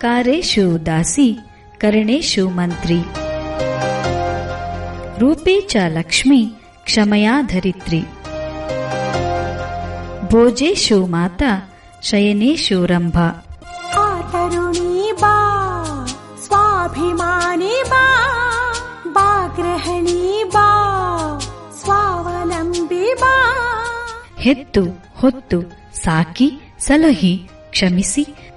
ಕಾರೇಶು ದಾಸಿ ಕರ್ಣೇಶು ಮಂತ್ರಿ. ರೂಪೇ ಚ ಲಕ್ಷ್ಮಿ ಕ್ಷಮಯಾ ಧರಿತ್ರಿ. ಭೋಜೇಶು ಮಾತಾ ಶಯನೇಶು ರಂಭಾ. ಬಾ ಸ್ವಾಭಿಮಾನಿ ಬಾ ಬಾ ಗೃಹಿಣಿ ಬಾ ಸ್ವಾವಲಂಬಿ ಬಾ. ಹೆತ್ತು ಹೊತ್ತು ಸಾಕಿ ಸಲಹಿ ಕ್ಷಮಿಸಿ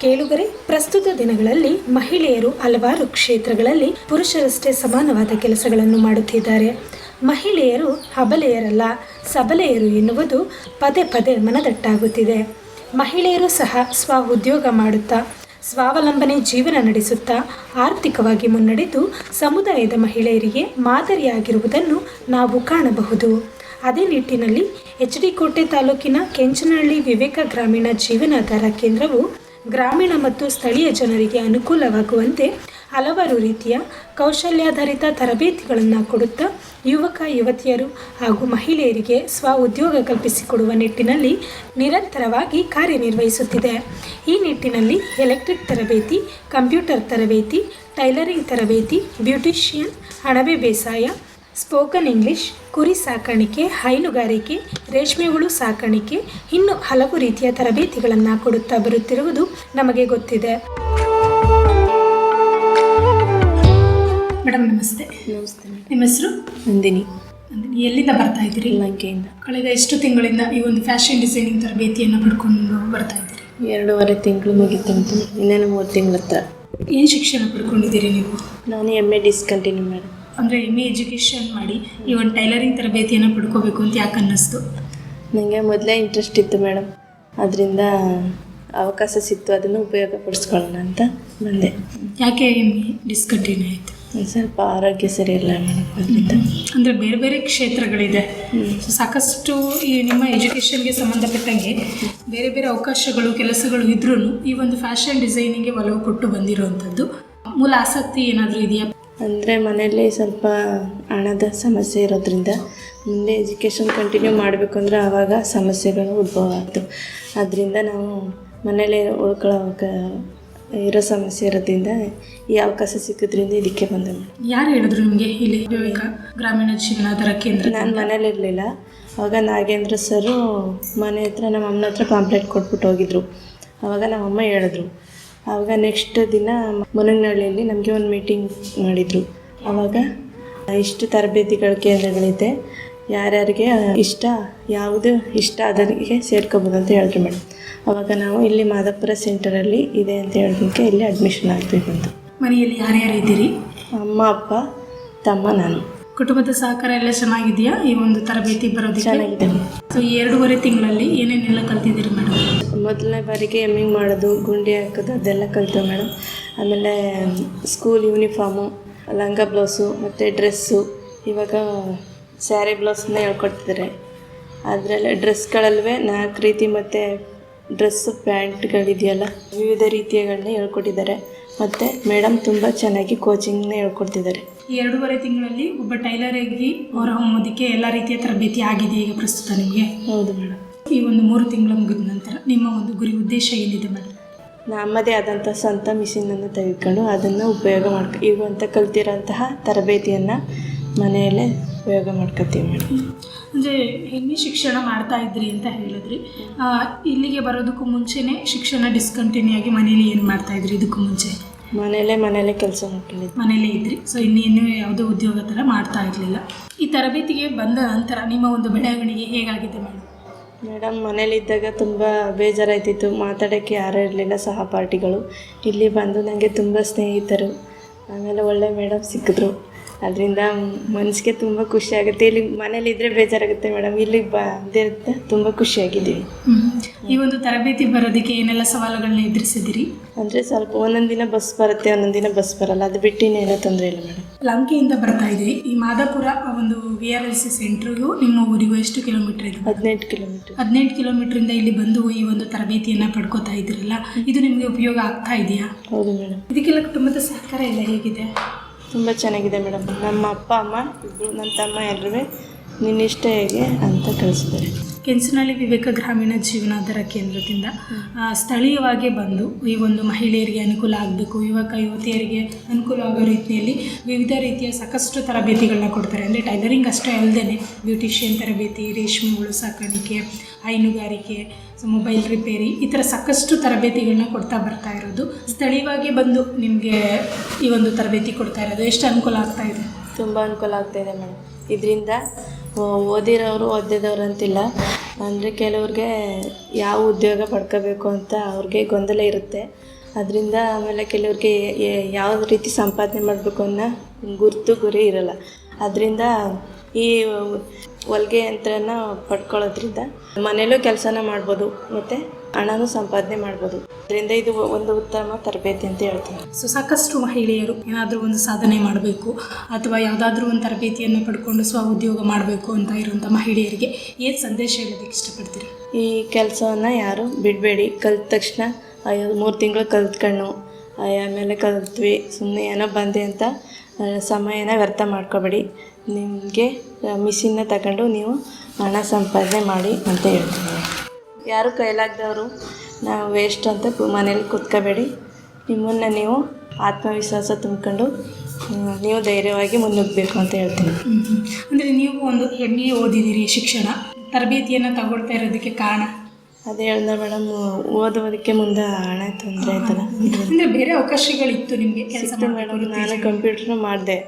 ಕೇಳುಗರೆ, ಪ್ರಸ್ತುತ ದಿನಗಳಲ್ಲಿ ಮಹಿಳೆಯರು ಹಲವಾರು ಕ್ಷೇತ್ರಗಳಲ್ಲಿ ಪುರುಷರಷ್ಟೇ ಸಮಾನವಾದ ಕೆಲಸಗಳನ್ನು ಮಾಡುತ್ತಿದ್ದಾರೆ. ಮಹಿಳೆಯರು ಹಬಲೆಯರಲ್ಲ, ಸಬಲೆಯರು ಎನ್ನುವುದು ಪದೇ ಪದೇ ಮನದಟ್ಟಾಗುತ್ತಿದೆ. ಮಹಿಳೆಯರು ಸಹ ಸ್ವ ಉದ್ಯೋಗ ಮಾಡುತ್ತಾ, ಸ್ವಾವಲಂಬನೆ ಜೀವನ ನಡೆಸುತ್ತಾ, ಆರ್ಥಿಕವಾಗಿ ಮುನ್ನಡೆದು ಸಮುದಾಯದ ಮಹಿಳೆಯರಿಗೆ ಮಾದರಿಯಾಗಿರುವುದನ್ನು ನಾವು ಕಾಣಬಹುದು. ಅದೇ ನಿಟ್ಟಿನಲ್ಲಿ ಎಚ್ ಡಿ ಕೋಟೆ ತಾಲೂಕಿನ ಕೆಂಚನಹಳ್ಳಿ ವಿವೇಕ ಗ್ರಾಮೀಣ ಜೀವನಾಧಾರ ಕೇಂದ್ರವು ಗ್ರಾಮೀಣ ಮತ್ತು ಸ್ಥಳೀಯ ಜನರಿಗೆ ಅನುಕೂಲವಾಗುವಂತೆ ಹಲವಾರು ರೀತಿಯ ಕೌಶಲ್ಯಾಧಾರಿತ ತರಬೇತಿಗಳನ್ನು ಕೊಡುತ್ತಾ ಯುವಕ, ಯುವತಿಯರು ಹಾಗೂ ಮಹಿಳೆಯರಿಗೆ ಸ್ವ ಉದ್ಯೋಗ ಕಲ್ಪಿಸಿಕೊಡುವ ನಿಟ್ಟಿನಲ್ಲಿ ನಿರಂತರವಾಗಿ ಕಾರ್ಯನಿರ್ವಹಿಸುತ್ತಿದೆ. ಈ ನಿಟ್ಟಿನಲ್ಲಿ ಎಲೆಕ್ಟ್ರಿಕ್ ತರಬೇತಿ, ಕಂಪ್ಯೂಟರ್ ತರಬೇತಿ, ಟೈಲರಿಂಗ್ ತರಬೇತಿ, ಬ್ಯೂಟಿಷಿಯನ್, ಅಣಬೆ ಬೇಸಾಯ ಸ್ಪೋಕನ್ ಇಂಗ್ಲಿಷ್ ಕುರಿ ಸಾಕಾಣಿಕೆ ಹೈನುಗಾರಿಕೆ ರೇಷ್ಮೆ ಹುಳು ಸಾಕಾಣಿಕೆ ಇನ್ನು ಹಲವು ರೀತಿಯ ತರಬೇತಿಗಳನ್ನು ಕೊಡುತ್ತಾ ಬರುತ್ತಿರುವುದು ನಮಗೆ ಗೊತ್ತಿದೆ. ಮೇಡಮ್ ನಮಸ್ತೆ. ನಮಸ್ತೆ ನಿಮ್ಮ ಹೆಸರು? ನಂದಿನಿ. ಎಲ್ಲಿಂದ ಬರ್ತಾ ಇದ್ದೀರಿ? ಲಂಕೆಯಿಂದ. ಕಳೆದ ಎಷ್ಟು ತಿಂಗಳಿಂದ ಈ ಒಂದು ಫ್ಯಾಷನ್ ಡಿಸೈನಿಂಗ್ ತರಬೇತಿಯನ್ನು ಪಡ್ಕೊಂಡು ಬರ್ತಾ ಇದ್ದೀರಿ? ಎರಡೂವರೆ ತಿಂಗಳು ಮುಗಿತಂತೆ ಇನ್ನೇನು ಮೂರು ತಿಂಗಳ ಹತ್ರ ಏನು ಶಿಕ್ಷಣ ಪಡ್ಕೊಂಡಿದ್ದೀರಿ ನೀವು? ನಾನು ಎಂ ಎ ಡಿಸ್ಕಂಟಿನ್ಯೂ ಮೇಡಮ್. ಅಂದರೆ ಎಂ ಎ ಎಜುಕೇಷನ್ ಮಾಡಿ ಈ ಒಂದು ಟೈಲರಿಂಗ್ ತರಬೇತಿಯನ್ನು ಪಡ್ಕೋಬೇಕು ಅಂತ ಯಾಕೆ ಅನ್ನಿಸ್ತು? ನನಗೆ ಮೊದಲೇ ಇಂಟ್ರೆಸ್ಟ್ ಇತ್ತು ಮೇಡಮ್ ಅದರಿಂದ ಅವಕಾಶ ಸಿಕ್ತು ಅದನ್ನು ಉಪಯೋಗ ಪಡಿಸ್ಕೊಳ್ಳೋಣ ಅಂತ ಬಂದೆ. ಯಾಕೆ ಡಿಸ್ಕಂಟಿನ್ಯೂ ಆಯಿತು? ಸ್ವಲ್ಪ ಆರೋಗ್ಯ ಸರಿ ಇಲ್ಲ ಮೇಡಮ್ ಅದರಿಂದ ಅಂದರೆ ಬೇರೆ ಬೇರೆ ಕ್ಷೇತ್ರಗಳಿದೆ. ಸಾಕಷ್ಟು ಈ ನಿಮ್ಮ ಎಜುಕೇಷನ್ಗೆ ಸಂಬಂಧಪಟ್ಟಂಗೆ ಬೇರೆ ಬೇರೆ ಅವಕಾಶಗಳು ಕೆಲಸಗಳು ಇದ್ರೂ ಈ ಒಂದು ಫ್ಯಾಷನ್ ಡಿಸೈನಿಂಗ್ಗೆ ಒಲವು ಕೊಟ್ಟು ಬಂದಿರುವಂಥದ್ದು ಮೂಲ ಆಸಕ್ತಿ ಏನಾದರೂ ಇದೆಯಾ? ಅಂದರೆ ಮನೆಯಲ್ಲಿ ಸ್ವಲ್ಪ ಹಣದ ಸಮಸ್ಯೆ ಇರೋದ್ರಿಂದ ಮುಂದೆ ಎಜುಕೇಷನ್ ಕಂಟಿನ್ಯೂ ಮಾಡಬೇಕು ಅಂದರೆ ಆವಾಗ ಸಮಸ್ಯೆಗಳು ಉದ್ಭವ ಆಯಿತು ಅದರಿಂದ ನಾವು ಮನೆಯಲ್ಲೇ ಉಳ್ಕೊಳ್ಳೋಕೆ ಇರೋ ಸಮಸ್ಯೆ ಇರೋದ್ರಿಂದ ಈ ಅವಕಾಶ ಸಿಕ್ಕಿದ್ರಿಂದ ಇದಕ್ಕೆ ಬಂದೆ. ಯಾರು ಹೇಳಿದ್ರು ನಿಮಗೆ ಇಲ್ಲಿ ವಿವೇಕ ಗ್ರಾಮೀಣ ಜೀವನಾಧಾರ ಕೇಂದ್ರ? ನಾನು ಮನೇಲಿ ಇರಲಿಲ್ಲ. ಅವಾಗ ನಾಗೇಂದ್ರ ಸರು ಮನೆ ಹತ್ರ ನಮ್ಮ ಅಮ್ಮನ ಹತ್ರ ಪಾಂಪ್ಲೆಟ್ ಕೊಟ್ಬಿಟ್ಟು ಹೋಗಿದ್ರು. ಅವಾಗ ನಮ್ಮಮ್ಮ ಹೇಳಿದ್ರು ಆವಾಗ ನೆಕ್ಸ್ಟ್ ದಿನ ಮುನಗನಹಳ್ಳಿಯಲ್ಲಿ ನಮಗೆ ಒಂದು ಮೀಟಿಂಗ್ ಮಾಡಿದರು. ಆವಾಗ ಇಷ್ಟು ತರಬೇತಿಗಳ ಕೇಂದ್ರಗಳಿದೆ. ಯಾರ್ಯಾರಿಗೆ ಇಷ್ಟ ಯಾವುದು ಇಷ್ಟ ಅದರಿಗೆ ಸೇರ್ಕೋಬೋದು ಅಂತ ಹೇಳಿದ್ರು ಮೇಡಮ್ ಆವಾಗ ನಾವು ಇಲ್ಲಿ ಮಾದಪ್ಪುರ ಸೆಂಟರಲ್ಲಿ ಇದೆ ಅಂತ ಹೇಳಿದಕ್ಕೆ ಇಲ್ಲಿ ಅಡ್ಮಿಷನ್ ಆಗಬೇಕು ಅಂತ. ಮನೆಯಲ್ಲಿ ಯಾರ್ಯಾರು ಇದ್ದೀರಿ? ಅಮ್ಮ ಅಪ್ಪ ತಮ್ಮ ನಾನು. ಕುಟುಂಬದ ಸಹಕಾರ ಎಲ್ಲ ಚೆನ್ನಾಗಿದೆಯಾ? ಈ ಒಂದು ತರಬೇತಿ ಬರೋದಕ್ಕೆ? ಚೆನ್ನಾಗಿದೆ. ಸೊ ಎರಡೂವರೆ ತಿಂಗಳಲ್ಲಿ ಏನೇನೆಲ್ಲ ಮೊದಲನೇ ಬಾರಿಗೆ ಎಮ್ಮಿಂಗ್ ಮಾಡೋದು ಗುಂಡಿ ಹಾಕೋದು ಅದೆಲ್ಲ ಕಲಿತು ಮೇಡಮ್. ಆಮೇಲೆ ಸ್ಕೂಲ್ ಯೂನಿಫಾರ್ಮು ಲಂಗ ಬ್ಲೌಸು ಮತ್ತು ಡ್ರೆಸ್ಸು ಇವಾಗ ಸ್ಯಾರಿ ಬ್ಲೌಸನ್ನ ಹೇಳ್ಕೊಡ್ತಿದ್ದಾರೆ ಅದರಲ್ಲೇ ಡ್ರೆಸ್ಗಳಲ್ವೇ ನಾಲ್ಕು ರೀತಿ ಮತ್ತು ಡ್ರೆಸ್ಸು ಪ್ಯಾಂಟ್ಗಳಿದೆಯಲ್ಲ ವಿವಿಧ ರೀತಿಯಗಳನ್ನ ಹೇಳ್ಕೊಟ್ಟಿದ್ದಾರೆ ಮತ್ತು ಮೇಡಮ್ ತುಂಬ ಚೆನ್ನಾಗಿ ಕೋಚಿಂಗ್ನ ಹೇಳ್ಕೊಡ್ತಿದ್ದಾರೆ ಈ ಎರಡೂವರೆ ತಿಂಗಳಲ್ಲಿ ಒಬ್ಬ ಟೈಲರ್ ಆಗಿ ಹೊರ ಹೊಮ್ಮೋದಕ್ಕೆ ಎಲ್ಲ ರೀತಿಯ ತರಬೇತಿ ಆಗಿದೆ ಈಗ ಪ್ರಸ್ತುತ ನಿಮಗೆ? ಹೌದು ಮೇಡಮ್. ಈ ಒಂದು ಮೂರು ತಿಂಗಳು ಮುಗಿದ ನಂತರ ನಿಮ್ಮ ಒಂದು ಗುರಿ ಉದ್ದೇಶ ಏನಿದೆ ಮೇಡಮ್? ನಮ್ಮದೇ ಆದಂಥ ಸ್ವಂತ ಮಿಷಿನನ್ನು ತೆಗೆದುಕೊಂಡು ಅದನ್ನು ಉಪಯೋಗ ಮಾಡ್ಕೊ ಇರುವಂಥ ಕಲ್ತಿರೋಂತಹ ತರಬೇತಿಯನ್ನು ಮನೆಯಲ್ಲೇ ಉಪಯೋಗ ಮಾಡ್ಕೊತೀವಿ ಮೇಡಮ್. ಅಂದರೆ ಹೆಣ್ಣಿ ಶಿಕ್ಷಣ ಮಾಡ್ತಾ ಇದ್ರಿ ಅಂತ ಹೇಳಿದ್ರಿ. ಇಲ್ಲಿಗೆ ಬರೋದಕ್ಕೂ ಮುಂಚೆನೇ ಶಿಕ್ಷಣ ಡಿಸ್ಕಂಟಿನ್ಯೂ ಆಗಿ ಮನೇಲಿ ಏನು ಮಾಡ್ತಾ ಇದ್ರಿ ಇದಕ್ಕೂ ಮುಂಚೆ? ಮನೆಯಲ್ಲೇ ಮನೆಯಲ್ಲೇ ಕೆಲಸ ಮಾಡ್ಕೊಂಡಿದ್ದೆ ಮನೇಲೇ ಇದ್ರಿ. ಸೊ ಇನ್ನೇನು ಇನ್ನೂ ಯಾವುದೋ ಉದ್ಯೋಗ ಥರ ಮಾಡ್ತಾ ಇರಲಿಲ್ಲ. ಈ ತರಬೇತಿಗೆ ಬಂದ ನಂತರ ನಿಮ್ಮ ಒಂದು ಬೆಳವಣಿಗೆ ಹೇಗಾಗಿದೆ ಮೇಡಮ್? ಮೇಡಮ್, ಮನೇಲಿದ್ದಾಗ ತುಂಬ ಬೇಜಾರಾಯ್ತಿತ್ತು. ಮಾತಾಡೋಕ್ಕೆ ಯಾರೂ ಇರಲಿಲ್ಲ ಸಹಪಾಠಿಗಳು. ಇಲ್ಲಿ ಬಂದು ನನಗೆ ತುಂಬ ಸ್ನೇಹಿತರು. ಆಮೇಲೆ ಒಳ್ಳೆ ಮೇಡಮ್ ಸಿಕ್ಕಿದ್ರು. ಅದರಿಂದ ಮನಸ್ಸಿಗೆ ತುಂಬ ಖುಷಿ ಆಗುತ್ತೆ. ಇಲ್ಲಿ ಮನೇಲಿದ್ದರೆ ಬೇಜಾರಾಗುತ್ತೆ ಮೇಡಮ್. ಇಲ್ಲಿಗೆ ಬಂದಿರುತ್ತೆ ತುಂಬ ಖುಷಿಯಾಗಿದ್ದೀವಿ ಈ ಒಂದು ತರಬೇತಿ ಬರೋದಕ್ಕೆ ಏನೆಲ್ಲ ಸವಾಲುಗಳನ್ನ ಎದುರಿಸಿದಿರಿ ಅಂದರೆ ಸ್ವಲ್ಪ ಒಂದೊಂದು ದಿನ ಬಸ್ ಬರುತ್ತೆ ಒಂದೊಂದು ದಿನ ಬಸ್ ಬರಲ್ಲ. ಅದು ಬಿಟ್ಟು ಇನ್ನೇನೋ ತೊಂದರೆ ಇಲ್ಲ ಮೇಡಮ್. ಲಂಕೆಯಿಂದ ಬರ್ತಾ ಇದೆ. ಈ ಮಾದಾಪುರ ಒಂದು ವಿ ಆರ್ ಎಲ್ ಸಿ ಸೆಂಟ್ರಿಗೂ ನಿಮ್ಮ ಊರಿಗೂ ಎಷ್ಟು ಕಿಲೋಮೀಟರ್ ಇದೆ? ಹದಿನೆಂಟು ಕಿಲೋಮೀಟರ್. ಹದಿನೆಂಟು ಕಿಲೋಮೀಟ್ರಿಂದ ಇಲ್ಲಿ ಬಂದು ಈ ಒಂದು ತರಬೇತಿಯನ್ನು ಪಡ್ಕೋತಾ ಇದ್ದೀರಲ್ಲ ಇದು ನಿಮಗೆ ಉಪಯೋಗ ಆಗ್ತಾ ಇದೆಯಾ? ಹೌದು ಮೇಡಮ್. ಇದಕ್ಕೆಲ್ಲ ಕುಟುಂಬದ ಸಹಕಾರ ಎಲ್ಲ ಹೇಗಿದೆ? ತುಂಬ ಚೆನ್ನಾಗಿದೆ ಮೇಡಮ್. ನಮ್ಮ ಅಪ್ಪ ಅಮ್ಮ ಇಬ್ಬರು ನನ್ನ ತಮ್ಮ ಎಲ್ಲರೂ ನಿನ್ನಿಷ್ಟ ಹೇಗೆ ಅಂತ ಕಳಿಸಿದ್ದಾರೆ. ಕೆಂಚನಹಳ್ಳಿ ವಿವೇಕ ಗ್ರಾಮೀಣ ಜೀವನಾಧಾರ ಕೇಂದ್ರದಿಂದ ಸ್ಥಳೀಯವಾಗಿ ಬಂದು ಈ ಒಂದು ಮಹಿಳೆಯರಿಗೆ ಅನುಕೂಲ ಆಗಬೇಕು, ಯುವಕ, ಯುವತಿಯರಿಗೆ ಅನುಕೂಲ ಆಗೋ ರೀತಿಯಲ್ಲಿ ವಿವಿಧ ರೀತಿಯ ಸಾಕಷ್ಟು ತರಬೇತಿಗಳನ್ನ ಕೊಡ್ತಾರೆ. ಅಂದರೆ ಟೈಲರಿಂಗ್ ಅಷ್ಟೇ ಅಲ್ಲದೆ ಬ್ಯೂಟಿಷಿಯನ್ ತರಬೇತಿ, ರೇಷ್ಮೆ, ಹುಳು ಸಾಕಾಣಿಕೆ, ಹೈನುಗಾರಿಕೆ ಮೊಬೈಲ್ ರಿಪೇರಿ, ಈ ಥರ ಸಾಕಷ್ಟು ತರಬೇತಿಗಳನ್ನ ಕೊಡ್ತಾ ಬರ್ತಾ ಇರೋದು. ಸ್ಥಳೀಯವಾಗಿ ಬಂದು ನಿಮಗೆ ಈ ಒಂದು ತರಬೇತಿ ಕೊಡ್ತಾ ಇರೋದು. ಎಷ್ಟು ಅನುಕೂಲ ಆಗ್ತಾ ಇದೆ? ತುಂಬ ಅನುಕೂಲ ಆಗ್ತಾಯಿದೆ ಮೇಡಮ್. ಇದರಿಂದ ಓದಿರೋರು ಓದಿದವ್ರು ಅಂತಿಲ್ಲ. ಅಂದರೆ ಕೆಲವ್ರಿಗೆ ಯಾವ ಉದ್ಯೋಗ ಪಡ್ಕೋಬೇಕು ಅಂತ ಅವ್ರಿಗೆ ಗೊಂದಲ ಇರುತ್ತೆ. ಅದರಿಂದ ಆಮೇಲೆ ಕೆಲವ್ರಿಗೆ ಯಾವ ರೀತಿ ಸಂಪಾದನೆ ಮಾಡಬೇಕು ಅನ್ನೋ ಗುರುತು ಗುರಿ ಇರಲ್ಲ. ಅದರಿಂದ ಈ ಹೊಲಿಗೆ ಯಂತ್ರನ ಪಡ್ಕೊಳ್ಳೋದ್ರಿಂದ ಮನೇಲೂ ಕೆಲಸನ ಮಾಡ್ಬೋದು. ಮತ್ತು ಹಣನೂ ಸಂಪಾದನೆ ಮಾಡ್ಬೋದು. ಅದರಿಂದ ಇದು ಒಂದು ಉತ್ತಮ ತರಬೇತಿ ಅಂತ ಹೇಳ್ತೀನಿ. ಸೊ ಸಾಕಷ್ಟು ಮಹಿಳೆಯರು ಏನಾದರೂ ಒಂದು ಸಾಧನೆ ಮಾಡಬೇಕು ಅಥವಾ ಯಾವುದಾದ್ರೂ ಒಂದು ತರಬೇತಿಯನ್ನು ಪಡ್ಕೊಂಡು ಸ್ವ ಉದ್ಯೋಗ ಮಾಡಬೇಕು ಅಂತ ಇರುವಂಥ ಮಹಿಳೆಯರಿಗೆ ಏನು ಸಂದೇಶ ಹೇಳೋದಕ್ಕೆ ಇಷ್ಟಪಡ್ತೀರಿ? ಈ ಕೆಲಸವನ್ನು ಯಾರು ಬಿಡಬೇಡಿ. ಕಲ್ತ ತಕ್ಷಣ ಅಯ್ಯೋ ಮೂರು ತಿಂಗಳು ಕಲ್ತ್ಕೊಂಡು ಆಮೇಲೆ ಕಲ್ತ್ವಿ ಸುಮ್ಮನೆ ಏನೋ ಬಂದೆ ಅಂತ ಸಮಯನ ವ್ಯರ್ಥ ಮಾಡ್ಕೋಬೇಡಿ. ನಿಮಗೆ ಮಿಷಿನ್ನ ತಗೊಂಡು ನೀವು ಹಣ ಸಂಪಾದನೆ ಮಾಡಿ ಅಂತ ಹೇಳ್ತೀನಿ. ಯಾರು ಕೈಲಾಗ್ದವರು ನಾವು ವೇಸ್ಟ್ ಅಂತ ಮನೇಲಿ ಕೂತ್ಕೋಬೇಡಿ. ನಿಮ್ಮನ್ನು ನೀವು ಆತ್ಮವಿಶ್ವಾಸ ತುಂಬಿಕೊಂಡು ನೀವು ಧೈರ್ಯವಾಗಿ ಮುನ್ನುಗ್ಗಬೇಕು ಅಂತ ಹೇಳ್ತೀನಿ. ಅಂದರೆ ನೀವು ಒಂದು ಎಂ ಎ ಓದಿದ್ದೀರಿ ಶಿಕ್ಷಣ ತರಬೇತಿಯನ್ನು ತಗೊಳ್ತಾ ಇರೋದಕ್ಕೆ ಕಾರಣ? ಅದೇ ಹೇಳ್ದೆ ಮೇಡಮ್ ಓದೋದಕ್ಕೆ ಮುಂದೆ ಹಣ ತೊಂದರೆ ಆಯ್ತಲ್ಲ. ಅಂದರೆ ಬೇರೆ ಅವಕಾಶಗಳಿತ್ತು ನಿಮಗೆ ಕೆಲಸ ಮೇಡಮ್ ನಾನು ಕಂಪ್ಯೂಟ್ರ್ ಮಾಡಿದೆ.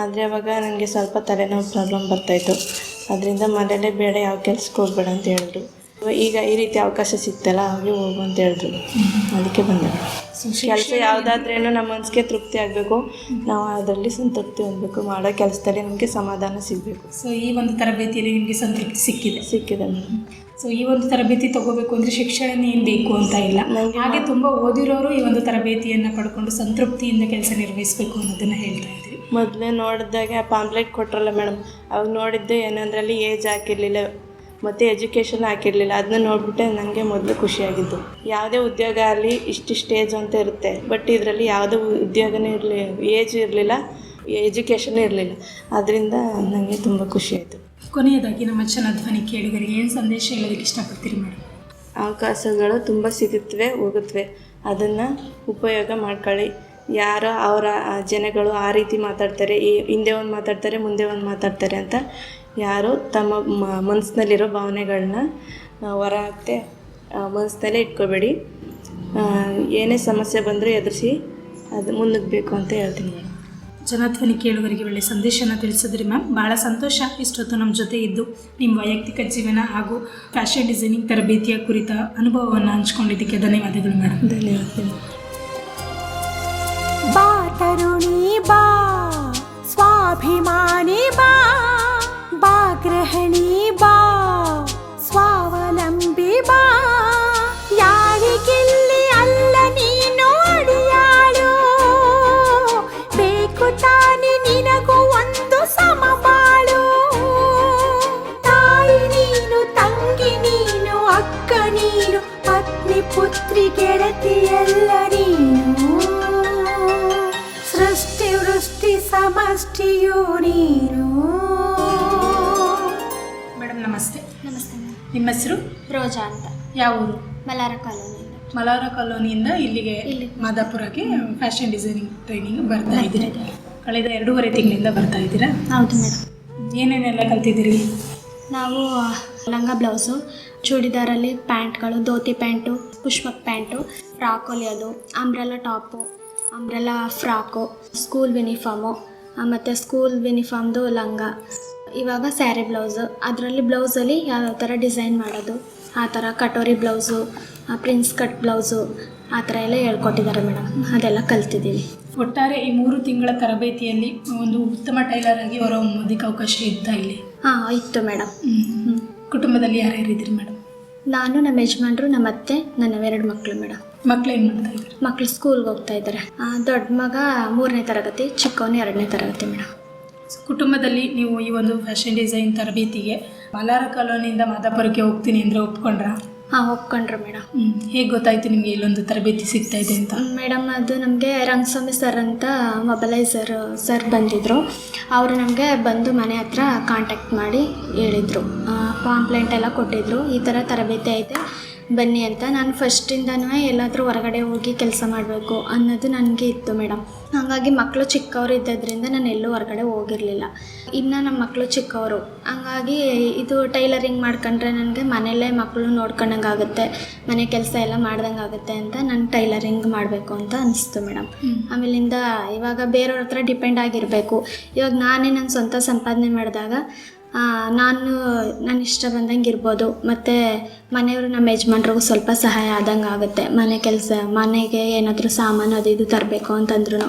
ಆದರೆ ಅವಾಗ ನನಗೆ ಸ್ವಲ್ಪ ತಲೆನೋವು ಪ್ರಾಬ್ಲಮ್ ಬರ್ತಾಯಿತ್ತು ಅದರಿಂದ ಮನೇಲೇ ಬೇಡ ಯಾವ ಕೆಲ್ಸಕ್ಕೆ ಹೋಗ್ಬೇಡ ಅಂತ ಹೇಳಿದ್ರು. ಈಗ ಈ ರೀತಿ ಅವಕಾಶ ಸಿಕ್ತಲ್ಲ ಹಾಗೆ ಹೋಗು ಅಂತ ಹೇಳಿದ್ರು. ಅದಕ್ಕೆ ಬಂದೆ. ಕೆಲಸ ಯಾವುದಾದ್ರೇನು ನಮ್ಮ ಮನಸ್ಸಿಗೆ ತೃಪ್ತಿ ಆಗಬೇಕು ನಾವು ಅದರಲ್ಲಿ ಸಂತೃಪ್ತಿ ಹೊಂದಬೇಕು ಮಾಡೋ ಕೆಲಸದಲ್ಲಿ ನಮಗೆ ಸಮಾಧಾನ ಸಿಗಬೇಕು. ಸೊ ಈ ಒಂದು ತರಬೇತಿಯಲ್ಲಿ ನಿಮಗೆ ಸಂತೃಪ್ತಿ ಸಿಕ್ಕಿದೆ? ಸಿಕ್ಕಿದೆ. ಮೇಡಮ್ ಸೊ ಈ ಒಂದು ತರಬೇತಿ ತಗೋಬೇಕು ಅಂದರೆ ಶಿಕ್ಷಣ ಏನು ಬೇಕು ಅಂತ ಇಲ್ಲ. ಹಾಗೆ ತುಂಬ ಓದಿರೋರು ಈ ಒಂದು ತರಬೇತಿಯನ್ನು ಪಡ್ಕೊಂಡು ಸಂತೃಪ್ತಿಯಿಂದ ಕೆಲಸ ನಿರ್ವಹಿಸಬೇಕು ಅನ್ನೋದನ್ನು ಹೇಳ್ತಾ ಇದ್ದೀವಿ ಮೊದಲೇ ನೋಡಿದಾಗ ಆ ಪಾಂಪ್ಲೆಟ್ ಕೊಟ್ಟರಲ್ಲ ಮೇಡಮ್ ಅವಾಗ ನೋಡಿದ್ದೆ ಏನಂದ್ರಲ್ಲಿ ಏಜ್ ಹಾಕಿರಲಿಲ್ಲ. ಮತ್ತು ಎಜುಕೇಷನ್ ಹಾಕಿರಲಿಲ್ಲ ಅದನ್ನ ನೋಡಿಬಿಟ್ಟೆ ನನಗೆ ಮೊದಲು ಖುಷಿಯಾಗಿದ್ದು. ಯಾವುದೇ ಉದ್ಯೋಗ ಆಗಲಿ ಇಷ್ಟು ಏಜ್ ಅಂತ ಇರುತ್ತೆ ಬಟ್ ಇದರಲ್ಲಿ ಯಾವುದೇ ಉದ್ಯೋಗನೇ ಇರಲಿ ಏಜ್ ಇರಲಿಲ್ಲ ಎಜುಕೇಷನ್ ಇರಲಿಲ್ಲ. ಅದರಿಂದ ನನಗೆ ತುಂಬ ಖುಷಿಯಾಯಿತು ಆಯಿತು. ಕೊನೆಯದಾಗಿ ನಮ್ಮ ಧ್ವನಿ ಕೇಳುಗರಿಗೆ ಏನು ಸಂದೇಶ ಹೇಳೋದಕ್ಕೆ ಇಷ್ಟಪಡ್ತೀರಿ ಮೇಡಮ್? ಅವಕಾಶಗಳು ತುಂಬ ಸಿಗುತ್ತವೆ ಹೋಗುತ್ತವೆ ಅದನ್ನು ಉಪಯೋಗ ಮಾಡ್ಕೊಳ್ಳಿ. ಯಾರೋ ಅವರ ಜನಗಳು ಆ ರೀತಿ ಮಾತಾಡ್ತಾರೆ ಈ ಹಿಂದೆ ಒಂದು ಮಾತಾಡ್ತಾರೆ ಮುಂದೆ ಒಂದು ಮಾತಾಡ್ತಾರೆ ಅಂತ ಯಾರು ತಮ್ಮ ಮ- ಮನಸ್ಸಿನಲ್ಲಿರೋ ಭಾವನೆಗಳನ್ನ ಹೊರ ಹಾಕ್ತೆ ಮನಸ್ಸಿನಲ್ಲೇ ಇಟ್ಕೋಬೇಡಿ. ಏನೇ ಸಮಸ್ಯೆ ಬಂದರೂ ಎದುರಿಸಿ ಅದು ಮುನ್ನುಗ್ಗಬೇಕು ಅಂತ ಹೇಳ್ತೀನಿ ಮೇಡಮ್. ಜನಧ್ವನಿ ಕೇಳುವರಿಗೆ ಒಳ್ಳೆಯ ಸಂದೇಶನ ತಿಳಿಸಿದ್ರಿ ಮ್ಯಾಮ್. ಭಾಳ ಸಂತೋಷ ಇಷ್ಟೊತ್ತು ನಮ್ಮ ಜೊತೆ ಇದ್ದು ನಿಮ್ಮ ವೈಯಕ್ತಿಕ ಜೀವನ ಹಾಗೂ ಫ್ಯಾಷನ್ ಡಿಸೈನಿಂಗ್ ತರಬೇತಿಯ ಕುರಿತ ಅನುಭವವನ್ನು ಹಂಚ್ಕೊಂಡಿದ್ದಕ್ಕೆ ಧನ್ಯವಾದಗಳು ಮೇಡಮ್. ಧನ್ಯವಾದಗಳು. ಬಾ ತರುಣಿ ಬಾ. ಸ್ವಾಭಿಮಾನಿ ಸೃಷ್ಟಿ ಮೇಡಮ್ ನಮಸ್ತೆ. ನಮಸ್ತೆ ನಿಮ್ಮ ಹೆಸರು? ರೋಜಾ ಅಂತ. ಯಾವ ಊರು? ಮಲಾರ ಕಾಲೋನಿಯಿಂದ. ಮಲಾರ ಕಾಲೋನಿಯಿಂದ ಇಲ್ಲಿಗೆ ಇಲ್ಲಿ. ಮಾದಾಪುರಕ್ಕೆ ಫ್ಯಾಷನ್ ಡಿಸೈನಿಂಗ್ ಟ್ರೈನಿಂಗ್ ಬರ್ತಾ ಇದ್ದೀರಿ? ಕಳೆದ ಎರಡೂವರೆ ತಿಂಗಳಿಂದ ಬರ್ತಾ ಇದ್ದೀರಾ? ಹೌದು ಮೇಡಮ್. ಏನೇನೆಲ್ಲ ಕಲ್ತಿದ್ದೀರಿ? ನಾವು ಲಂಗ ಬ್ಲೌಸು ಚೂಡಿದಾರಲ್ಲಿ ಪ್ಯಾಂಟ್ಗಳು dhoti pant Pushpak pant frock ಹೊಲಿಯೋದು umbrella top umbrella frock school uniform ಮತ್ತು ಸ್ಕೂಲ್ ಯೂನಿಫಾರ್ಮ್ದು ಲಂಗ. ಇವಾಗ ಸ್ಯಾರಿ ಬ್ಲೌಸು ಅದರಲ್ಲಿ ಬ್ಲೌಸಲ್ಲಿ ಯಾವ್ಯಾವ ಥರ ಡಿಸೈನ್ ಮಾಡೋದು? ಆ ಥರ katori blouse prince cut blouse ಆ ಥರ ಎಲ್ಲ ಹೇಳ್ಕೊಟ್ಟಿದ್ದಾರೆ ಮೇಡಮ್ ಅದೆಲ್ಲ ಕಲ್ತಿದ್ದೀವಿ. ಒಟ್ಟಾರೆ ಈ ಮೂರು ತಿಂಗಳ ತರಬೇತಿಯಲ್ಲಿ ಒಂದು ಉತ್ತಮ ಟೈಲರ್ ಆಗಿ ಹೊರಹೊಮ್ಮೋದಕ್ಕೆ ಅವಕಾಶ ಇತ್ತಾ ಇಲ್ಲಿ? ಹಾಂ ಇತ್ತು ಮೇಡಮ್ ಕುಟುಂಬದಲ್ಲಿ ಯಾರ್ಯಾರಿದ್ದೀರಿ ಮೇಡಮ್ ನಾನು ನಮ್ಮ ಯಜಮಾನ್ರು ನಮ್ಮ ಅತ್ತೆ ನನ್ನ ಎರಡು ಮಕ್ಕಳು ಮೇಡಮ್ ಮಕ್ಳು ಏನು ಮಾಡ್ತಾ ಇದ್ದಾರೆ? ಮಕ್ಕಳು ಸ್ಕೂಲ್ಗೆ ಹೋಗ್ತಾ ಇದ್ದಾರೆ. ದೊಡ್ಡ ಮಗ ಮೂರನೇ ತರಗತಿ ಚಿಕ್ಕವನು ಎರಡನೇ ತರಗತಿ ಮೇಡಮ್ ಕುಟುಂಬದಲ್ಲಿ ನೀವು ಈ ಒಂದು ಫ್ಯಾಷನ್ ಡಿಸೈನ್ ತರಬೇತಿಗೆ ಮಲಾರ ಕಾಲೋನಿಯಿಂದ ಮಾದಾಪುರಕ್ಕೆ ಹೋಗ್ತೀನಿ ಅಂದರೆ ಒಪ್ಕೊಂಡ್ರ? ಹಾಂ ಒಪ್ಕೊಂಡ್ರು ಮೇಡಮ್ ಹೇಗೆ ಗೊತ್ತಾಯ್ತು ನಿಮಗೆ ಇಲ್ಲೊಂದು ತರಬೇತಿ ಸಿಗ್ತಾ ಇದೆ ಅಂತ? ಮೇಡಮ್ ಅದು ನಮಗೆ ರಂಗಸ್ವಾಮಿ ಸರ್ ಅಂತ ಮೊಬಲೈಸರ್ ಸರ್ ಬಂದಿದ್ದರು ಅವರು ನಮಗೆ ಬಂದು ಮನೆ ಹತ್ರ ಕಾಂಟ್ಯಾಕ್ಟ್ ಮಾಡಿ ಹೇಳಿದರು. ಪಾಂಪ್ಲೆಂಟ್ ಎಲ್ಲ ಕೊಟ್ಟಿದ್ದರು ಈ ಥರ ತರಬೇತಿ ಐತೆ. ಬನ್ನಿ ಅಂತ ನಾನು ಫಸ್ಟಿಂದನೂ ಎಲ್ಲಾದರೂ ಹೊರಗಡೆ ಹೋಗಿ ಕೆಲಸ ಮಾಡಬೇಕು ಅನ್ನೋದು ನನಗೆ ಇತ್ತು ಮೇಡಮ್. ಹಾಗಾಗಿ ಮಕ್ಕಳು ಚಿಕ್ಕವರು ಇದ್ದದ್ರಿಂದ ನಾನು ಎಲ್ಲೂ ಹೊರಗಡೆ ಹೋಗಿರಲಿಲ್ಲ. ಇನ್ನು ನಮ್ಮ ಮಕ್ಕಳು ಚಿಕ್ಕವರು. ಹಾಗಾಗಿ ಇದು ಟೈಲರಿಂಗ್ ಮಾಡ್ಕೊಂಡ್ರೆ ನನಗೆ ಮನೆಯಲ್ಲೇ ಮಕ್ಕಳು ನೋಡ್ಕೊಂಡಂಗೆ ಆಗುತ್ತೆ ಮನೆ ಕೆಲಸ ಎಲ್ಲ ಮಾಡ್ದಂಗೆ ಆಗುತ್ತೆ ಅಂತ ನಾನು ಟೈಲರಿಂಗ್ ಮಾಡಬೇಕು ಅಂತ ಅನಿಸ್ತು ಮೇಡಮ್. ಆಮೇಲಿಂದ ಇವಾಗ ಬೇರೆಯವ್ರ ಹತ್ರ ಡಿಪೆಂಡ್ ಆಗಿರಬೇಕು. ಇವಾಗ ನಾನೇ ನನ್ನ ಸ್ವಂತ ಸಂಪಾದನೆ ಮಾಡಿದಾಗ ನಾನು ನನ್ನ ಇಷ್ಟ ಬಂದಂಗೆ ಇರ್ಬೋದು. ಮತ್ತು ಮನೆಯವರು ನಮ್ಮ ಯಜಮಾನ್ರಿಗೂ ಸ್ವಲ್ಪ ಸಹಾಯ ಆದಂಗೆ ಆಗುತ್ತೆ. ಮನೆ ಕೆಲಸ ಮನೆಗೆ ಏನಾದರೂ ಸಾಮಾನು ಅದು ಇದು ತರಬೇಕು ಅಂತಂದ್ರು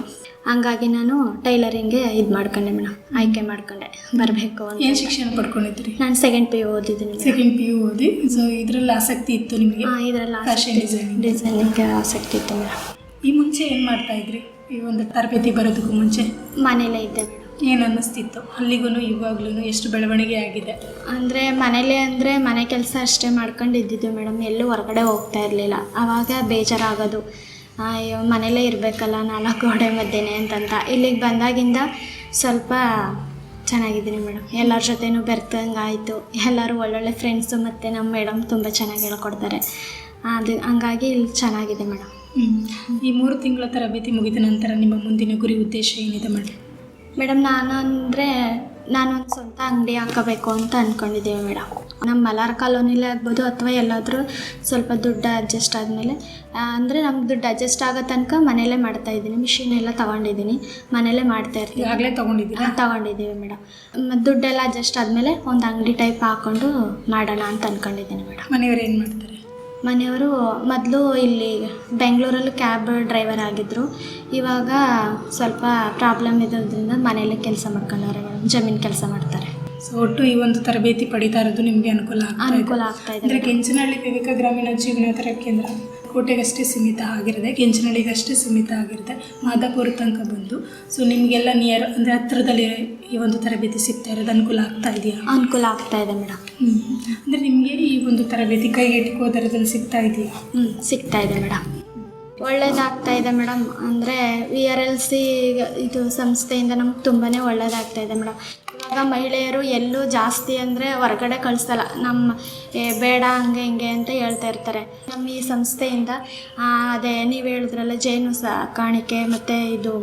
ಹಂಗಾಗಿ ನಾನು ಟೈಲರಿಂಗ್ಗೆ ಇದು ಮಾಡ್ಕೊಂಡೆ ಮೇಡಮ್ ಆಯ್ಕೆ ಮಾಡ್ಕೊಂಡೆ. ಬರಬೇಕು ಅಂತ. ಏನು ಶಿಕ್ಷಣ ಪಡ್ಕೊಂಡಿದ್ರಿ ನಾನು ಸೆಕೆಂಡ್ ಪಿ ಯು ಓದಿದ್ದೀನಿ ಸೆಕೆಂಡ್ ಪಿ ಯು ಓದಿ ಸೊ ಇದರಲ್ಲಿ ಆಸಕ್ತಿ ಇತ್ತು ನಿಮಗೆ? ಹಾಂ ಇದರಲ್ಲಿ ಫ್ಯಾಷನ್ ಡಿಸೈನಿಂಗ್ ಡಿಸೈನಿಂಗ್ಗೆ ಆಸಕ್ತಿ ಇತ್ತು ಮೇಡಮ್ ಈ ಮುಂಚೆ ಏನು ಮಾಡ್ತಾ ಇದ್ರಿ? ಈ ಒಂದು ತರಬೇತಿ ಬರೋದಕ್ಕೂ ಮುಂಚೆ? ಮನೇಲೇ ಇದ್ದೆ ಮೇಡಮ್ ಏನು ಅನ್ನಿಸ್ತಿತ್ತು ಅಲ್ಲಿಗೂ ಇವಾಗ್ಲೂ ಎಷ್ಟು ಬೆಳವಣಿಗೆ ಆಗಿದೆ? ಅಂದರೆ ಮನೇಲೆ ಅಂದರೆ ಮನೆ ಕೆಲಸ ಅಷ್ಟೇ ಮಾಡ್ಕೊಂಡು ಇದ್ದಿದ್ದು ಮೇಡಮ್. ಎಲ್ಲೂ ಹೊರಗಡೆ ಹೋಗ್ತಾ ಇರಲಿಲ್ಲ. ಆವಾಗ ಬೇಜಾರಾಗೋದು. ಅಯ್ಯೋ ಮನೇಲೇ ಇರಬೇಕಲ್ಲ ನಾಲ್ಕು ಗೋಡೆ ಮಧ್ಯೆನೇ ಅಂತಂತ. ಇಲ್ಲಿಗೆ ಬಂದಾಗಿಂದ ಸ್ವಲ್ಪ ಚೆನ್ನಾಗಿದ್ದೀನಿ ಮೇಡಮ್. ಎಲ್ಲರ ಜೊತೆನೂ ಬೆರ್ತಂಗೆ ಆಯಿತು. ಎಲ್ಲರೂ ಒಳ್ಳೊಳ್ಳೆ ಫ್ರೆಂಡ್ಸು ಮತ್ತು ನಮ್ಮ ಮೇಡಮ್ ತುಂಬ ಚೆನ್ನಾಗಿ ಹೇಳ್ಕೊಡ್ತಾರೆ. ಅದು ಹಂಗಾಗಿ ಇಲ್ಲಿ ಚೆನ್ನಾಗಿದೆ ಮೇಡಮ್. ಈ ಮೂರು ತಿಂಗಳ ತರಬೇತಿ ಮುಗಿದ ನಂತರ ನಿಮ್ಮ ಮುಂದಿನ ಗುರಿ ಉದ್ದೇಶ ಏನಿದೆ ಮೇಡಮ್? ಮೇಡಮ್ ನಾನು ಅಂದರೆ ನಾನೊಂದು ಸ್ವಂತ ಅಂಗಡಿ ಹಾಕಬೇಕು ಅಂತ ಅಂದ್ಕೊಂಡಿದ್ದೀವಿ ಮೇಡಮ್. ನಮ್ಮ ಮಲಾರ್ ಕಾಲೋನಿಲೇ ಆಗ್ಬೋದು ಅಥವಾ ಎಲ್ಲಾದರೂ ಸ್ವಲ್ಪ ದುಡ್ಡು ಅಡ್ಜಸ್ಟ್ ಆದಮೇಲೆ ಅಂದರೆ ನಮ್ಗೆ ದುಡ್ಡು ಅಡ್ಜಸ್ಟ್ ಆಗೋ ತನಕ ಮನೇಲೇ ಮಾಡ್ತಾ ಇದ್ದೀನಿ. ಮಿಷಿನ್ ಎಲ್ಲ ತಗೊಂಡಿದ್ದೀನಿ. ಮನೇಲೇ ಮಾಡ್ತಾ ಇರ್ತೀನಿ. ಆಗಲೇ ತಗೊಂಡಿದ್ದೀನಿ ತಗೊಂಡಿದ್ದೀವಿ ಮೇಡಮ್. ದುಡ್ಡೆಲ್ಲ ಅಡ್ಜಸ್ಟ್ ಆದಮೇಲೆ ಒಂದು ಅಂಗಡಿ ಟೈಪ್ ಹಾಕ್ಕೊಂಡು ಮಾಡೋಣ ಅಂತ ಅಂದ್ಕೊಂಡಿದ್ದೀನಿ ಮೇಡಮ್. ಮನೆಯವ್ರು ಏನು ಮಾಡ್ತಾರೆ? ಮನೆಯವರು ಮೊದಲು ಇಲ್ಲಿ ಬೆಂಗಳೂರಲ್ಲಿ ಕ್ಯಾಬ್ ಡ್ರೈವರ್ ಆಗಿದ್ದರು ಇವಾಗ ಸ್ವಲ್ಪ ಪ್ರಾಬ್ಲಮ್ ಇರೋದ್ರಿಂದ ಮನೆಯಲ್ಲೇ ಕೆಲಸ ಮಾಡ್ಕೊಂಡವ್ರೆ ಮೇಡಮ್ ಜಮೀನು ಕೆಲಸ ಮಾಡ್ತಾರೆ. ಸೊ ಒಟ್ಟು ಈ ಒಂದು ತರಬೇತಿ ಪಡಿತಾ ಇರೋದು ನಿಮಗೆ ಅನುಕೂಲ ಅನುಕೂಲ ಆಗ್ತಾ ಇದೆ ಅಂದರೆ ಕೆಂಚನಹಳ್ಳಿ ವಿವೇಕ ಗ್ರಾಮೀಣ ಜೀವನೋತ್ತರ ಕೇಂದ್ರ. ಕೋಟೆಗಷ್ಟೇ ಸೀಮಿತ ಆಗಿರದೆ ಕೆಂಚನಹಳ್ಳಿಗಷ್ಟೇ ಸೀಮಿತ ಆಗಿರುತ್ತೆ ಮಾದಾಪುರ ತನಕ ಬಂದು. ಸೊ ನಿಮಗೆಲ್ಲ ನಿಯರ್ ಅಂದರೆ ಹತ್ತಿರದಲ್ಲಿ ಈ ಒಂದು ತರಬೇತಿ ಸಿಗ್ತಾ ಇರೋದು ಅನುಕೂಲ ಆಗ್ತಾ ಇದೆಯಾ? ಅನುಕೂಲ ಆಗ್ತಾ ಇದೆ ಮೇಡಮ್. ಅಂದರೆ ನಿಮಗೆ ಈ ಒಂದು ತರಬೇತಿ ಕೈಗೆಟುಕೋ ದರದಲ್ಲಿ ಸಿಗ್ತಾ ಇದೆಯಾ? ಹ್ಞೂ ಸಿಗ್ತಾ ಇದೆ ಮೇಡಮ್. ಒಳ್ಳೇದಾಗ್ತಾ ಇದೆ ಮೇಡಮ್. ಅಂದರೆ ವಿ ಆರ್ ಎಲ್ ಸಿ ಇದು ಸಂಸ್ಥೆಯಿಂದ ನಮ್ಗೆ ತುಂಬಾ ಒಳ್ಳೇದಾಗ್ತಾ ಇದೆ ಮೇಡಮ್. ಇವಾಗ ಮಹಿಳೆಯರು ಎಲ್ಲೂ ಜಾಸ್ತಿ ಅಂದರೆ ಹೊರಗಡೆ ಕಳಿಸಲ್ಲ. ನಮ್ಮ ಬೇಡ, ಹಂಗೆ, ಹಿಂಗೆ ಅಂತ ಹೇಳ್ತಾ ಇರ್ತಾರೆ. ನಮ್ಮ ಈ ಸಂಸ್ಥೆಯಿಂದ ಅದೇ ನೀವು ಹೇಳಿದ್ರಲ್ಲ, ಜೇನು ಸಾಕಾಣಿಕೆ ಮತ್ತು ಇದು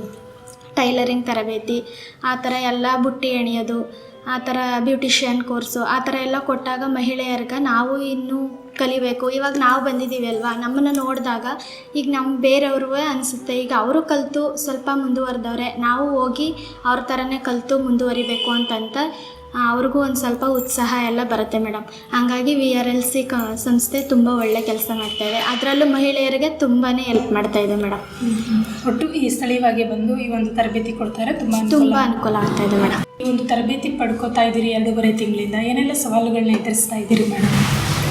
ಟೈಲರಿಂಗ್ ತರಬೇತಿ, ಆ ಥರ ಎಲ್ಲ ಬುಟ್ಟಿ ಎಣಿಯೋದು, ಆ ಥರ ಬ್ಯೂಟಿಷಿಯನ್ ಕೋರ್ಸು, ಆ ಥರ ಎಲ್ಲ ಕೊಟ್ಟಾಗ ಮಹಿಳೆಯರ್ಗೆ ನಾವು ಇನ್ನೂ ಕಲಿಬೇಕು. ಇವಾಗ ನಾವು ಬಂದಿದ್ದೀವಿ ಅಲ್ವಾ? ನಮ್ಮನ್ನು ನೋಡಿದಾಗ ಈಗ ನಮ್ಮ ಬೇರೆಯವ್ರೂ ಅನಿಸುತ್ತೆ. ಈಗ ಅವರು ಕಲಿತು ಸ್ವಲ್ಪ ಮುಂದುವರೆದವ್ರೆ. ನಾವು ಹೋಗಿ ಅವ್ರ ಥರನೇ ಕಲಿತು ಮುಂದುವರಿಬೇಕು ಅಂತಂತ ಅವ್ರಿಗೂ ಒಂದು ಸ್ವಲ್ಪ ಉತ್ಸಾಹ ಎಲ್ಲ ಬರುತ್ತೆ ಮೇಡಮ್ ಹಾಗಾಗಿ ವಿ ಆರ್ ಎಲ್ ಸಿ ಕ ಸಂಸ್ಥೆ ತುಂಬ ಒಳ್ಳೆ ಕೆಲಸ ಮಾಡ್ತಾ ಇದೆ ಅದರಲ್ಲೂ ಮಹಿಳೆಯರಿಗೆ ತುಂಬಾ ಹೆಲ್ಪ್ ಮಾಡ್ತಾ ಇದೆ ಮೇಡಮ್ ಒಟ್ಟು ಈ ಸ್ಥಳೀಯವಾಗಿ ಬಂದು ಈ ಒಂದು ತರಬೇತಿ ಕೊಡ್ತಾರೆ ತುಂಬ ತುಂಬ ಅನುಕೂಲ ಅನುಕೂಲ ಆಗ್ತಾ ಇದೆ ಮೇಡಮ್ ಈ ಒಂದು ತರಬೇತಿ ಪಡ್ಕೋತಾ ಇದ್ದೀರಿ ಎರಡೂವರೆ ತಿಂಗಳಿಂದ. ಏನೆಲ್ಲ ಸವಾಲುಗಳನ್ನ ಎದುರಿಸ್ತಾ ಇದ್ದೀರಿ ಮೇಡಮ್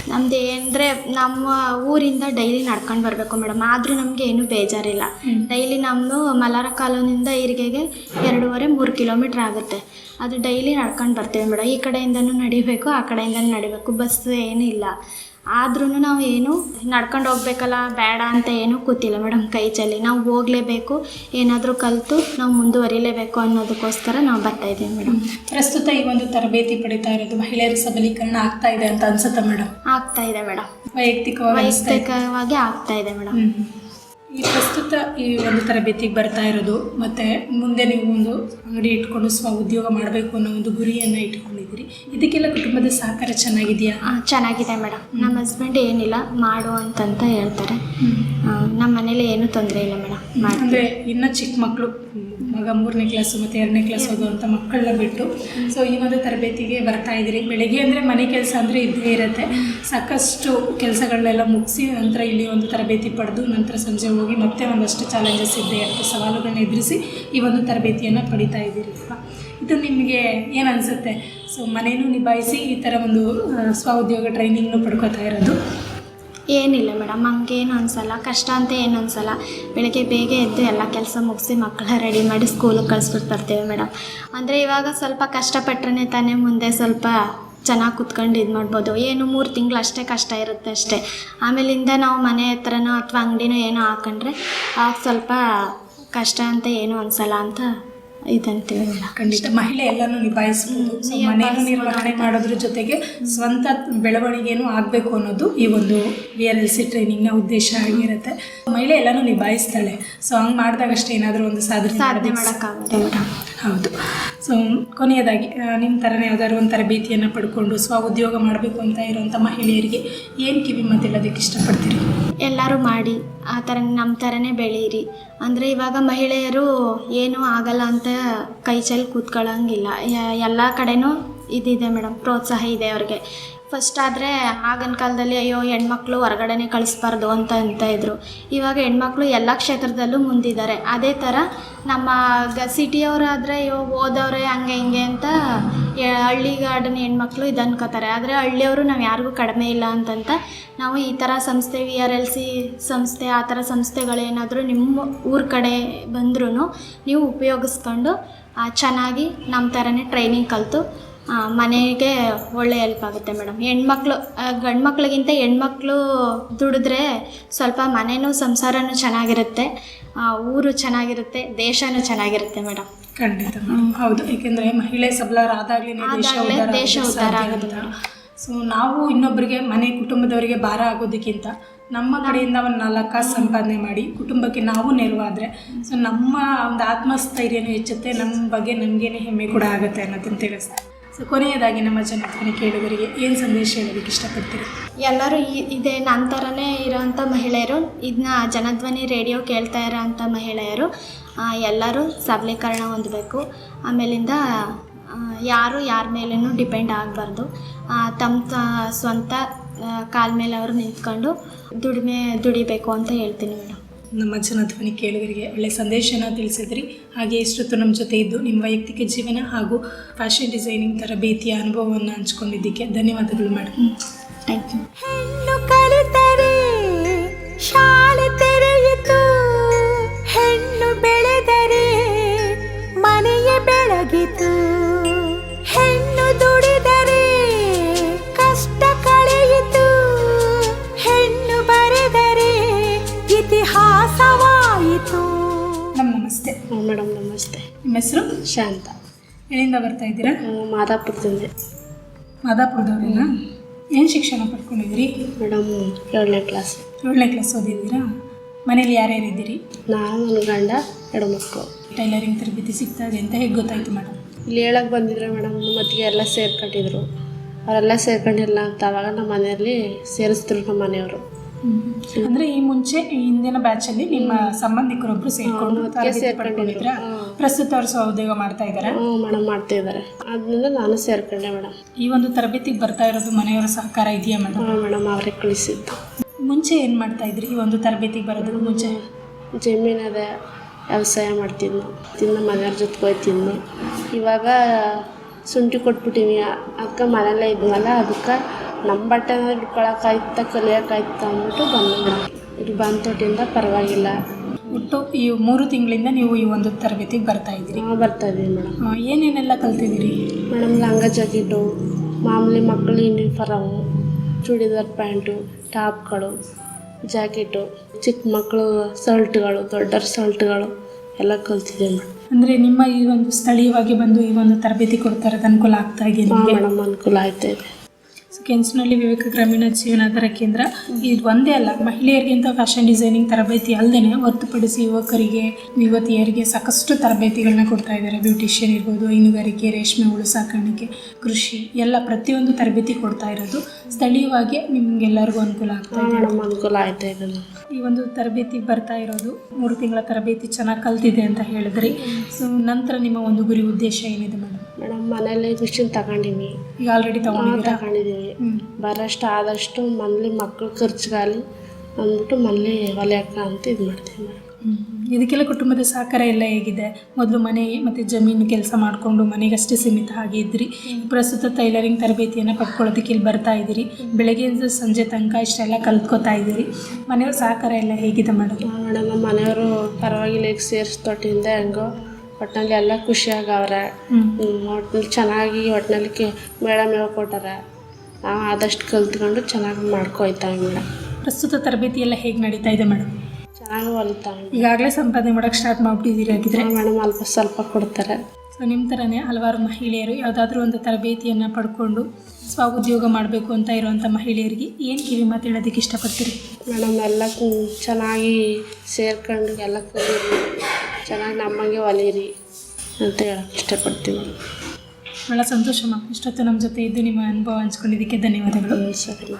ನಮ್ದು ಏನಂದರೆ ನಮ್ಮ ಊರಿಂದ ಡೈಲಿ ನಡ್ಕೊಂಡು ಬರಬೇಕು ಮೇಡಮ್. ಆದರೂ ನಮಗೆ ಏನೂ ಬೇಜಾರಿಲ್ಲ. ಡೈಲಿ ನಮ್ಮದು ಮಲಾರ ಕಾಲೋನಿಂದ ಇರಿಗೆಗೆ ಎರಡೂವರೆ ಮೂರು ಕಿಲೋಮೀಟ್ರ್ ಆಗುತ್ತೆ. ಅದು ಡೈಲಿ ನಡ್ಕೊಂಡು ಬರ್ತೇವೆ ಮೇಡಮ್. ಈ ಕಡೆಯಿಂದನೂ ನಡಿಬೇಕು ಆ ಕಡೆಯಿಂದನೂ ನಡಿಬೇಕು. ಬಸ್ಸು ಏನೂ ಇಲ್ಲ. ಆದ್ರೂ ನಾವು ಏನು ನಡ್ಕೊಂಡು ಹೋಗ್ಬೇಕಲ್ಲ ಬೇಡ ಅಂತ ಏನೂ ಕೂತಿಲ್ಲ ಮೇಡಮ್ ಕೈ ಚಲ್ಲಿ. ನಾವು ಹೋಗಲೇಬೇಕು ಏನಾದರೂ ಕಲಿತು ನಾವು ಮುಂದುವರಿಲೇಬೇಕು ಅನ್ನೋದಕ್ಕೋಸ್ಕರ ನಾವು ಬರ್ತಾ ಇದ್ದೀವಿ ಮೇಡಮ್. ಪ್ರಸ್ತುತ ಈ ಒಂದು ತರಬೇತಿ ಪಡಿತಾ ಇರೋದು ಮಹಿಳೆಯರ ಸಬಲೀಕರಣ ಆಗ್ತಾ ಇದೆ ಅಂತ ಅನ್ಸುತ್ತೆ ಮೇಡಮ್? ಆಗ್ತಾ ಇದೆ ಮೇಡಮ್. ವೈಯಕ್ತಿಕವಾಗಿ ವೈಯಕ್ತಿಕವಾಗಿ ಆಗ್ತಾ ಇದೆ ಮೇಡಮ್. ಈ ಪ್ರಸ್ತುತ ಈ ಒಂದು ತರಬೇತಿಗೆ ಬರ್ತಾ ಇರೋದು ಮತ್ತೆ ಮುಂದೆ ನೀವು ಒಂದು ಅಂಗಡಿ ಇಟ್ಕೊಂಡು ಸ್ವ ಉದ್ಯೋಗ ಮಾಡಬೇಕು ಅನ್ನೋ ಒಂದು ಗುರಿಯನ್ನ ಇಟ್ಕೊಂಡಿದ್ದೀರಿ ಇದಕ್ಕೆಲ್ಲ ಕುಟುಂಬದ ಸಹಕಾರ ಚೆನ್ನಾಗಿದೆಯಾ? ಚೆನ್ನಾಗಿದೆ ಮೇಡಮ್. ನಮ್ಮ ಹಸ್ಬೆಂಡ್ ಏನಿಲ್ಲ ಮಾಡು ಅಂತಂತ ಹೇಳ್ತಾರೆ. ನಮ್ಮ ಮನೇಲಿ ಏನೂ ತೊಂದರೆ ಇಲ್ಲ ಮೇಡಮ್. ಮತ್ತೆ ಅಂದ್ರೆ ಇನ್ನ ಚಿಕ್ಕ ಮಕ್ಕಳು ಮಗ ಮೂರನೇ ಕ್ಲಾಸು ಮತ್ತೆ ಎರಡನೇ ಕ್ಲಾಸ್ ಓದುವಂಥ ಮಕ್ಕಳನ್ನ ಬಿಟ್ಟು ಸೊ ಈ ಒಂದು ತರಬೇತಿಗೆ ಬರ್ತಾ ಇದ್ದೀರಿ. ಬೆಳಗ್ಗೆ ಅಂದರೆ ಮನೆ ಕೆಲಸ ಅಂದರೆ ಇದ್ದೇ ಇರುತ್ತೆ. ಸಾಕಷ್ಟು ಕೆಲಸಗಳನ್ನೆಲ್ಲ ಮುಗಿಸಿ ನಂತರ ಇಲ್ಲಿ ಒಂದು ತರಬೇತಿ ಪಡೆದು ನಂತರ ಸಂಜೆ ಹೋಗಿ ಮತ್ತೆ ಒಂದಷ್ಟು ಚಾಲೆಂಜಸ್ ಇದ್ದೇ ಇರುತ್ತೆ ಸವಾಲುಗಳನ್ನ ಎದುರಿಸಿ ಈ ಒಂದು ತರಬೇತಿಯನ್ನು ಪಡಿತಾ ಇದ್ದೀರಿ ಇದು ನಿಮಗೆ ಏನು ಅನಿಸುತ್ತೆ? ಸೊ ಮನೇನೂ ನಿಭಾಯಿಸಿ ಈ ಥರ ಒಂದು ಸ್ವ ಉದ್ಯೋಗ ಟ್ರೈನಿಂಗ್ನು ಪಡ್ಕೋತಾ ಇರೋದು. ಏನಿಲ್ಲ ಮೇಡಮ್, ಹಂಗೇನು ಅನಿಸಲ್ಲ. ಕಷ್ಟ ಅಂತ ಏನು ಅನಿಸಲ್ಲ. ಬೆಳಗ್ಗೆ ಬೇಗ ಎದ್ದು ಎಲ್ಲ ಕೆಲಸ ಮುಗಿಸಿ ಮಕ್ಕಳ ರೆಡಿ ಮಾಡಿ ಸ್ಕೂಲಿಗೆ ಕಳಿಸ್ಬಿಟ್ಟು ಬರ್ತೀವಿ ಮೇಡಮ್. ಅಂದರೆ ಇವಾಗ ಸ್ವಲ್ಪ ಕಷ್ಟಪಟ್ರೆ ತಾನೇ ಮುಂದೆ ಸ್ವಲ್ಪ ಚೆನ್ನಾಗಿ ಕುತ್ಕೊಂಡು ಇದು ಮಾಡ್ಬೋದು. ಏನು ಮೂರು ತಿಂಗಳು ಅಷ್ಟೇ ಕಷ್ಟ ಇರುತ್ತೆ ಅಷ್ಟೇ. ಆಮೇಲಿಂದ ನಾವು ಮನೆ ಹತ್ರನೋ ಅಥವಾ ಅಂಗಡಿನೋ ಏನೋ ಹಾಕೊಂಡ್ರೆ ಆಗ ಸ್ವಲ್ಪ ಕಷ್ಟ ಅಂತ ಏನೂ ಅನಿಸಲ್ಲ ಅಂತ ಮೇಡಮ್ ಖಂಡಿತ. ಮಹಿಳೆ ಎಲ್ಲಾನು ನಿಭಾಯಿಸಬಹುದು ಸೊ ಮನೆಯನ್ನು ನಿರ್ವಹಣೆ ಮಾಡೋದ್ರ ಜೊತೆಗೆ ಸ್ವಂತ ಬೆಳವಣಿಗೆನೂ ಆಗಬೇಕು ಅನ್ನೋದು ಈ ಒಂದು ವಿ ಆರ್ ಎಲ್ ಸಿ ಟ್ರೈನಿಂಗ್ನ ಉದ್ದೇಶ ಆಗಿರುತ್ತೆ. ಮಹಿಳೆ ಎಲ್ಲಾನು ನಿಭಾಯಿಸ್ತಾಳೆ. ಸೊ ಹಂಗೆ ಮಾಡಿದಾಗಷ್ಟೇ ಏನಾದರೂ ಒಂದು ಸಾಧನೆ ಸಾಧನೆ ಮಾಡೋಕ್ಕಾಗುತ್ತೆ ಹೌದು. ಸೊ ಕೊನೆಯದಾಗಿ ನಿಮ್ಮ ಥರನೇ ಯಾವ್ದಾದ್ರು ಒಂದು ತರಬೇತಿಯನ್ನು ಪಡ್ಕೊಂಡು ಸ್ವ ಉದ್ಯೋಗ ಮಾಡಬೇಕು ಅಂತ ಇರುವಂಥ ಮಹಿಳೆಯರಿಗೆ ಏನು ಕಿವಿ ಮಾತಿಲ್ಲೋದಕ್ಕೆ ಇಷ್ಟಪಡ್ತೀರಿ? ಎಲ್ಲರೂ ಮಾಡಿ ಆ ಥರ ನಮ್ಮ ಥರನೇ ಬೆಳೀರಿ. ಅಂದರೆ ಇವಾಗ ಮಹಿಳೆಯರು ಏನೂ ಆಗಲ್ಲ ಅಂತ ಕೈ ಚೆಲ್ಲಿ ಕೂತ್ಕೊಳ್ಳೋಂಗಿಲ್ಲ ಎಲ್ಲ ಕಡೆನೂ ಇದಿದೆ ಮೇಡಮ್ ಪ್ರೋತ್ಸಾಹ ಇದೆ ಅವ್ರಿಗೆ. ಫಸ್ಟ್ ಆದರೆ ಆಗಿನ ಕಾಲದಲ್ಲಿ ಅಯ್ಯೋ ಹೆಣ್ಮಕ್ಳು ಹೊರಗಡೆನೆ ಕಳಿಸ್ಬಾರ್ದು ಅಂತ ಅಂತ ಇದ್ರು. ಇವಾಗ ಹೆಣ್ಮಕ್ಳು ಎಲ್ಲ ಕ್ಷೇತ್ರದಲ್ಲೂ ಮುಂದಿದ್ದಾರೆ. ಅದೇ ಥರ ನಮ್ಮ ಗ ಸಿಟಿಯವರಾದರೆ ಅಯ್ಯೋ ಓದೋರೆ ಹಂಗೆ ಹಿಂಗೆ ಅಂತ ಹಳ್ಳಿಗಾಡಿನ ಹೆಣ್ಮಕ್ಳು ಇದು ಅನ್ಕೋತಾರೆ. ಆದರೆ ಹಳ್ಳಿಯವರು ನಾವು ಯಾರಿಗೂ ಕಡಿಮೆ ಇಲ್ಲ ಅಂತಂತ ನಾವು ಈ ಥರ ಸಂಸ್ಥೆ ವಿ ಆರ್ ಎಲ್ ಸಿ ಸಂಸ್ಥೆ, ಆ ಥರ ಸಂಸ್ಥೆಗಳೇನಾದರೂ ನಿಮ್ಮ ಊರ ಕಡೆ ಬಂದ್ರೂ ನೀವು ಉಪಯೋಗಿಸ್ಕೊಂಡು ಚೆನ್ನಾಗಿ ನಮ್ಮ ಥರನೇ ಟ್ರೈನಿಂಗ್ ಕಲಿತು ಮನೆಗೆ ಒಳ್ಳೆ ಹೆಲ್ಪ್ ಆಗುತ್ತೆ ಮೇಡಮ್ ಹೆಣ್ಮಕ್ಳು ಗಂಡು ಮಕ್ಳಿಗಿಂತ ಹೆಣ್ಮಕ್ಳು ದುಡಿದ್ರೆ ಸ್ವಲ್ಪ ಮನೆಯೂ ಸಂಸಾರನೂ ಚೆನ್ನಾಗಿರುತ್ತೆ ಊರು ಚೆನ್ನಾಗಿರುತ್ತೆ ದೇಶನೂ ಚೆನ್ನಾಗಿರುತ್ತೆ ಮೇಡಮ್ ಖಂಡಿತ ಹೌದು. ಏಕೆಂದರೆ ಮಹಿಳೆ ಸಬಲರಾದಾಗಲೇ ದೇಶ ಆದಾಗ್ಲೇ ಉದ್ಧಾರ. ಮೇಡಮ್. ಸೊ ನಾವು ಇನ್ನೊಬ್ಬರಿಗೆ ಮನೆ ಕುಟುಂಬದವರಿಗೆ ಭಾರ ಆಗೋದಕ್ಕಿಂತ ನಮ್ಮ ಕಡೆಯಿಂದ ಒಂದು ನಾಲ್ಕು ಕಾಸು ಸಂಪಾದನೆ ಮಾಡಿ ಕುಟುಂಬಕ್ಕೆ ನಾವು ನೆರವಾದರೆ ಸೊ ನಮ್ಮ ಒಂದು ಆತ್ಮಸ್ಥೈರ್ಯನೂ ಹೆಚ್ಚುತ್ತೆ ನಮ್ಮ ಬಗ್ಗೆ ನಮಗೇನೆ ಹೆಮ್ಮೆ ಕೂಡ ಆಗುತ್ತೆ ಅನ್ನೋದನ್ನು ತಿಳಿಸ್ತಾರೆ ಸೊ ಕೊನೆಯದಾಗಿ ನಮ್ಮ ಜನಪ್ರಿಯ ಕೇಳುಗರಿಗೆ ಏನು ಸಂದೇಶ ಹೇಳೋದಕ್ಕೆ ಇಷ್ಟಪಡ್ತೀರಿ? ಎಲ್ಲರೂ ಈ- ಇದೆ ನನ್ನ ಥರನೇ ಇರೋವಂಥ ಮಹಿಳೆಯರು ಇದನ್ನ ಜನಧ್ವನಿ ರೇಡಿಯೋ ಕೇಳ್ತಾ ಇರೋವಂಥ ಮಹಿಳೆಯರು ಎಲ್ಲರೂ ಸಬಲೀಕರಣ ಹೊಂದಬೇಕು. ಆಮೇಲಿಂದ ಯಾರು ಯಾರ ಮೇಲೂ ಡಿಪೆಂಡ್ ಆಗಬಾರ್ದು. ತಮ್ಮ ಸ್ವಂತ ಕಾಲ ಮೇಲೆ ಅವರು ನಿಂತ್ಕೊಂಡು ದುಡಿಮೆ, ದುಡಿಬೇಕು ಅಂತ ಹೇಳ್ತೀನಿ ಮೇಡಮ್. ನಮ್ಮ ಜನಧ್ವನಿ ಕೇಳುಗರಿಗೆ ಒಳ್ಳೆ ಸಂದೇಶನ ತಿಳಿಸಿದ್ರಿ. ಹಾಗೆ ಇಷ್ಟೊತ್ತು ನಮ್ಮ ಜೊತೆ ಇದ್ದು ನಿಮ್ಮ ವೈಯಕ್ತಿಕ ಜೀವನ ಹಾಗೂ ಫ್ಯಾಷನ್ ಡಿಸೈನಿಂಗ್ ತರಬೇತಿಯ ಅನುಭವವನ್ನು ಹಂಚ್ಕೊಂಡಿದ್ದಕ್ಕೆ ಧನ್ಯವಾದಗಳು ಮೇಡಮ್ ಥ್ಯಾಂಕ್ ಯು ಶಾಲೆ ಎಲ್ಲಿಂದ ಬರ್ತಾ ಇದ್ದೀರಾ? ನಾವು ಮಾದಾಪುರದಿಂದ. ಮಾದಾಪುರದವ್ರೇನಾ? ಏನು ಶಿಕ್ಷಣ ಪಡ್ಕೊಂಡಿದ್ದೀರಿ? ಮೇಡಮ್ ಏಳನೇ ಕ್ಲಾಸ್ ಏಳನೇ ಕ್ಲಾಸ್ ಓದಿದ್ದೀರಾ? ಮನೇಲಿ ಯಾರ್ಯಾರಿದ್ದೀರಿ? ನಾನು ನನ್ನ ಗಂಡ ಎರಡು ಮಕ್ಕಳು. ಟೈಲರಿಂಗ್ ತರಬೇತಿ ಸಿಗ್ತಾ ಇದೆ ಅಂತ ಹೇಗೆ ಗೊತ್ತಾಯ್ತು ಮೇಡಮ್ ಇಲ್ಲಿ ಹೇಳಕ್ಕೆ ಬಂದಿದ್ರೆ ಮೇಡಮ್ ಮತ್ತಿಗೆ ಎಲ್ಲ ಸೇರ್ಕೊಂಡಿದ್ರು ಅವರೆಲ್ಲ ಸೇರ್ಕೊಂಡಿಲ್ಲ ಅಂತ ಅವಾಗ ನಮ್ಮ ಮನೆಯಲ್ಲಿ ಸೇರಿಸಿದ್ರು ನಮ್ಮ ಮನೆಯವರು. ಅಂದ್ರೆ ಈ ಮುಂಚೆ ಹಿಂದಿನ ಬ್ಯಾಚ್ ಅಲ್ಲಿ ನಿಮ್ಮ ಸಂಬಂಧಿಕರೊಬ್ರು ಸೇರ್ಕೊಂಡು ಪಡ್ಕೊಂಡಿದ್ರ. ಪ್ರಸ್ತುತ ಅವ್ರು ಸ್ವ ಉದ್ಯೋಗ ಮಾಡ್ತಾ ಇದ್ದಾರೆ ಹ್ಞೂ ಮಾಡ್ತಾ ಇದ್ದಾರೆ ಅದರಿಂದ ನಾನು ಸೇರ್ಕೊಂಡೆ ಮೇಡಮ್ ಈ ಒಂದು ತರಬೇತಿಗೆ ಬರ್ತಾ ಇರೋದು ಮನೆಯವರ ಸಹಕಾರ ಇದೆಯಾ ಮೇಡಮ್ ಮೇಡಮ್ ಅವರೇ ಕಳಿಸಿದ್ದು. ಮುಂಚೆ ಏನು ಮಾಡ್ತಾ ಇದ್ರಿ ಈ ಒಂದು ತರಬೇತಿಗೆ ಬರೋದ್ರ ಮುಂಚೆ? ಜಮೀನದ ವ್ಯವಸಾಯ ಮಾಡ್ತಿದ್ನು. ತಿಂದು ಮನೆಯವ್ರ ಜೊತೆಗೆ ಹೋಯ್ತಿದ್ನು ಇವಾಗ ಶುಂಠಿ ಕೊಟ್ಬಿಟ್ಟಿನಿ. ಅದಕ್ಕೆ ಮನೆಯಲ್ಲೇ ಇದ್ವಲ್ಲ ಅದಕ್ಕೆ ನಮ್ಮ ಬಟ್ಟೆನ ಇಟ್ಕೊಳಕ್ಕಾಯ್ತ ಕಲಿಯೋಕ್ಕಾಯ್ತ ಅಂದ್ಬಿಟ್ಟು ಬಂದು ಮೇಡಮ್ ಇದು ಬಂದೋಟಿಂದ ಪರವಾಗಿಲ್ಲ. ಒಟ್ಟು ಈ ಮೂರು ತಿಂಗಳಿಂದ ನೀವು ಈ ಒಂದು ತರಬೇತಿಗೆ ಬರ್ತಾ ಇದ್ದೀರಿ. ಬರ್ತಾ ಇದ್ದೀವಿ ಮೇಡಮ್. ಏನೇನೆಲ್ಲ ಕಲ್ತಿದ್ದೀರಿ? ಮೇಡಮ್ ಲಂಗ ಜಾಕೆಟು ಮಾಮೂಲಿ ಮಕ್ಕಳು ಯೂನಿಫಾರಮು ಚೂಡಿದಾರ್ ಪ್ಯಾಂಟು ಟಾಪ್ಗಳು ಜಾಕೆಟು ಚಿಕ್ಕ ಮಕ್ಕಳು ಶರ್ಟ್ಗಳು ದೊಡ್ಡರ ಸಲ್ಟ್ಗಳು ಎಲ್ಲ ಕಲ್ತಿದ್ದೀವಿ ಮೇಡಮ್. ಅಂದರೆ ನಿಮ್ಮ ಈ ಒಂದು ಸ್ಥಳೀಯವಾಗಿ ಬಂದು ಈ ಒಂದು ತರಬೇತಿ ಕೊಡ್ತಾ ಇರೋದು ಅನುಕೂಲ ಆಗ್ತಾ ಇದೆ ಮೇಡಮ್ ಅನುಕೂಲ ಆಯ್ತಾ ಇದೆ. ಸೊ ಕೆಂಚನಹಳ್ಳಿ ವಿವೇಕ ಗ್ರಾಮೀಣ ಜೀವನಾಧಾರ ಕೇಂದ್ರ. ಇದು ಒಂದೇ ಅಲ್ಲ ಮಹಿಳೆಯರಿಗಿಂತ ಫ್ಯಾಷನ್ ಡಿಸೈನಿಂಗ್ ತರಬೇತಿ ಅಲ್ಲದೆ ಹೊರತುಪಡಿಸಿ ಯುವಕರಿಗೆ ಯುವತಿಯರಿಗೆ ಸಾಕಷ್ಟು ತರಬೇತಿಗಳನ್ನ ಕೊಡ್ತಾ ಇದ್ದಾರೆ. ಬ್ಯೂಟಿಷಿಯನ್ ಇರ್ಬೋದು ಹೈನುಗಾರಿಕೆ ರೇಷ್ಮೆ ಹುಳು ಸಾಕಾಣಿಕೆ ಕೃಷಿ ಎಲ್ಲ ಪ್ರತಿಯೊಂದು ತರಬೇತಿ ಕೊಡ್ತಾ ಇರೋದು. ಸ್ಥಳೀಯವಾಗಿ ನಿಮ್ಗೆಲ್ಲರಿಗೂ ಅನುಕೂಲ ಆಗ್ತಾ ಇದೆ. ಅನುಕೂಲ ಆಯ್ತಾ ಇದೆ ಈ ಒಂದು ತರಬೇತಿ ಬರ್ತಾ ಇರೋದು ಮೂರು ತಿಂಗಳ ತರಬೇತಿ ಚೆನ್ನಾಗಿ ಕಲ್ತಿದೆ ಅಂತ ಹೇಳಿದ್ರಿ. ಸೊ ನಂತರ ನಿಮ್ಮ ಒಂದು ಗುರಿ ಉದ್ದೇಶ ಏನಿದೆ ಮೇಡಮ್ ಮೇಡಮ್ ಮನೇಲಿ ಮಿಷಿನ್ ತಗೊಂಡಿವಿ ಈಗ ಆಲ್ರೆಡಿ ತಗೊಂಡಿದ್ದೀರಾ? ತಗೊಂಡಿದ್ದೀವಿ. ಬರೋಷ್ಟು ಆದಷ್ಟು ಮನೇಲಿ ಮಕ್ಕಳು ಖರ್ಚುಗಾಲಿ ಅಂದ್ಬಿಟ್ಟು ಮನೇಲಿ ಹೊಲಿಯಕ್ಕ ಅಂತ ಇದು ಮಾಡ್ತೀವಿ ಮೇಡಮ್. ಇದಕ್ಕೆಲ್ಲ ಕುಟುಂಬದ ಸಹಕಾರ ಎಲ್ಲ ಹೇಗಿದೆ? ಮೊದಲು ಮನೆ ಮತ್ತು ಜಮೀನು ಕೆಲಸ ಮಾಡಿಕೊಂಡು ಮನೆಗಷ್ಟೇ ಸೀಮಿತ ಆಗಿದ್ರಿ ಪ್ರಸ್ತುತ ಟೈಲರಿಂಗ್ ತರಬೇತಿಯನ್ನು ಪಡ್ಕೊಳ್ಳೋದಕ್ಕೆ ಇಲ್ಲಿ ಬರ್ತಾ ಇದ್ದೀರಿ. ಬೆಳಗ್ಗೆಯಿಂದ ಸಂಜೆ ತನಕ ಇಷ್ಟೆಲ್ಲ ಕಲ್ತ್ಕೋತಾ ಇದ್ದೀರಿ. ಮನೆಯವ್ರ ಸಹಕಾರ ಎಲ್ಲ ಹೇಗಿದೆ ಮೇಡಮ್? ಮೇಡಮ್. ಮನೆಯವರು ಪರವಾಗಿಲ್ಲ ಈಗ ಸೇರಿಸ್ ತೊಟ್ಟಿಂದ ಹೆಂಗೋ ಒಟ್ಟಿನಲ್ಲಿ ಎಲ್ಲ ಖುಷಿಯಾಗವ್ರೆ ಒಟ್ಟಿನಲ್ಲಿ ಚೆನ್ನಾಗಿ ಒಟ್ಟಿನಲ್ಲಿ ಕೆ ಮೇಳ ಮೇಳ ಕೊಟ್ಟಾರ. ನಾವು ಆದಷ್ಟು ಕಲ್ತ್ಕೊಂಡು ಚೆನ್ನಾಗಿ ಮಾಡ್ಕೊಯ್ತಾವೆ ಮೇಡಮ್ ಪ್ರಸ್ತುತ ತರಬೇತಿ ಎಲ್ಲ ಹೇಗೆ ನಡೀತಾ ಇದೆ ಮೇಡಮ್? ಚೆನ್ನಾಗಿ ಹೊಲಿತಾವೆ ಈಗಾಗಲೇ ಸಂಪಾದನೆ ಮಾಡೋಕೆ ಸ್ಟಾರ್ಟ್ ಮಾಡಿಬಿಟ್ಟಿದ್ದೀರಿ ಹಾಗಿದ್ರೆ? ಮೇಡಮ್ ಅಲ್ಪ ಸ್ವಲ್ಪ ಕೊಡ್ತಾರೆ. ಸೊ ನಿಮ್ಮ ಥರನೇ ಹಲವಾರು ಮಹಿಳೆಯರು ಯಾವುದಾದ್ರೂ ಒಂದು ತರಬೇತಿಯನ್ನು ಪಡ್ಕೊಂಡು ಸ್ವ ಉದ್ಯೋಗ ಮಾಡಬೇಕು ಅಂತ ಇರುವಂಥ ಮಹಿಳೆಯರಿಗೆ ಏನು ಕಿವಿ ಮಾತು ಹೇಳೋದಕ್ಕೆ ಇಷ್ಟಪಡ್ತೀರಿ? ಮೇಡಮ್ ಎಲ್ಲ ಕು- ಚೆನ್ನಾಗಿ ಸೇರ್ಕೊಂಡು ಎಲ್ಲ ಕಲೀರಿ ಚೆನ್ನಾಗಿ ನಮ್ಮಂಗೆ ಹೊಲಿಯಿರಿ ಅಂತ ಹೇಳಕ್ಕೆ ಇಷ್ಟಪಡ್ತೀವಿ ಭಾಳ ಸಂತೋಷಮ್ಮ ಇಷ್ಟೊತ್ತು ನಮ್ಮ ಜೊತೆ ಇದ್ದು ನಿಮ್ಮ ಅನುಭವ ಹಂಚ್ಕೊಂಡಿದ್ದಕ್ಕೆ ಧನ್ಯವಾದಗಳು. ಸರಿ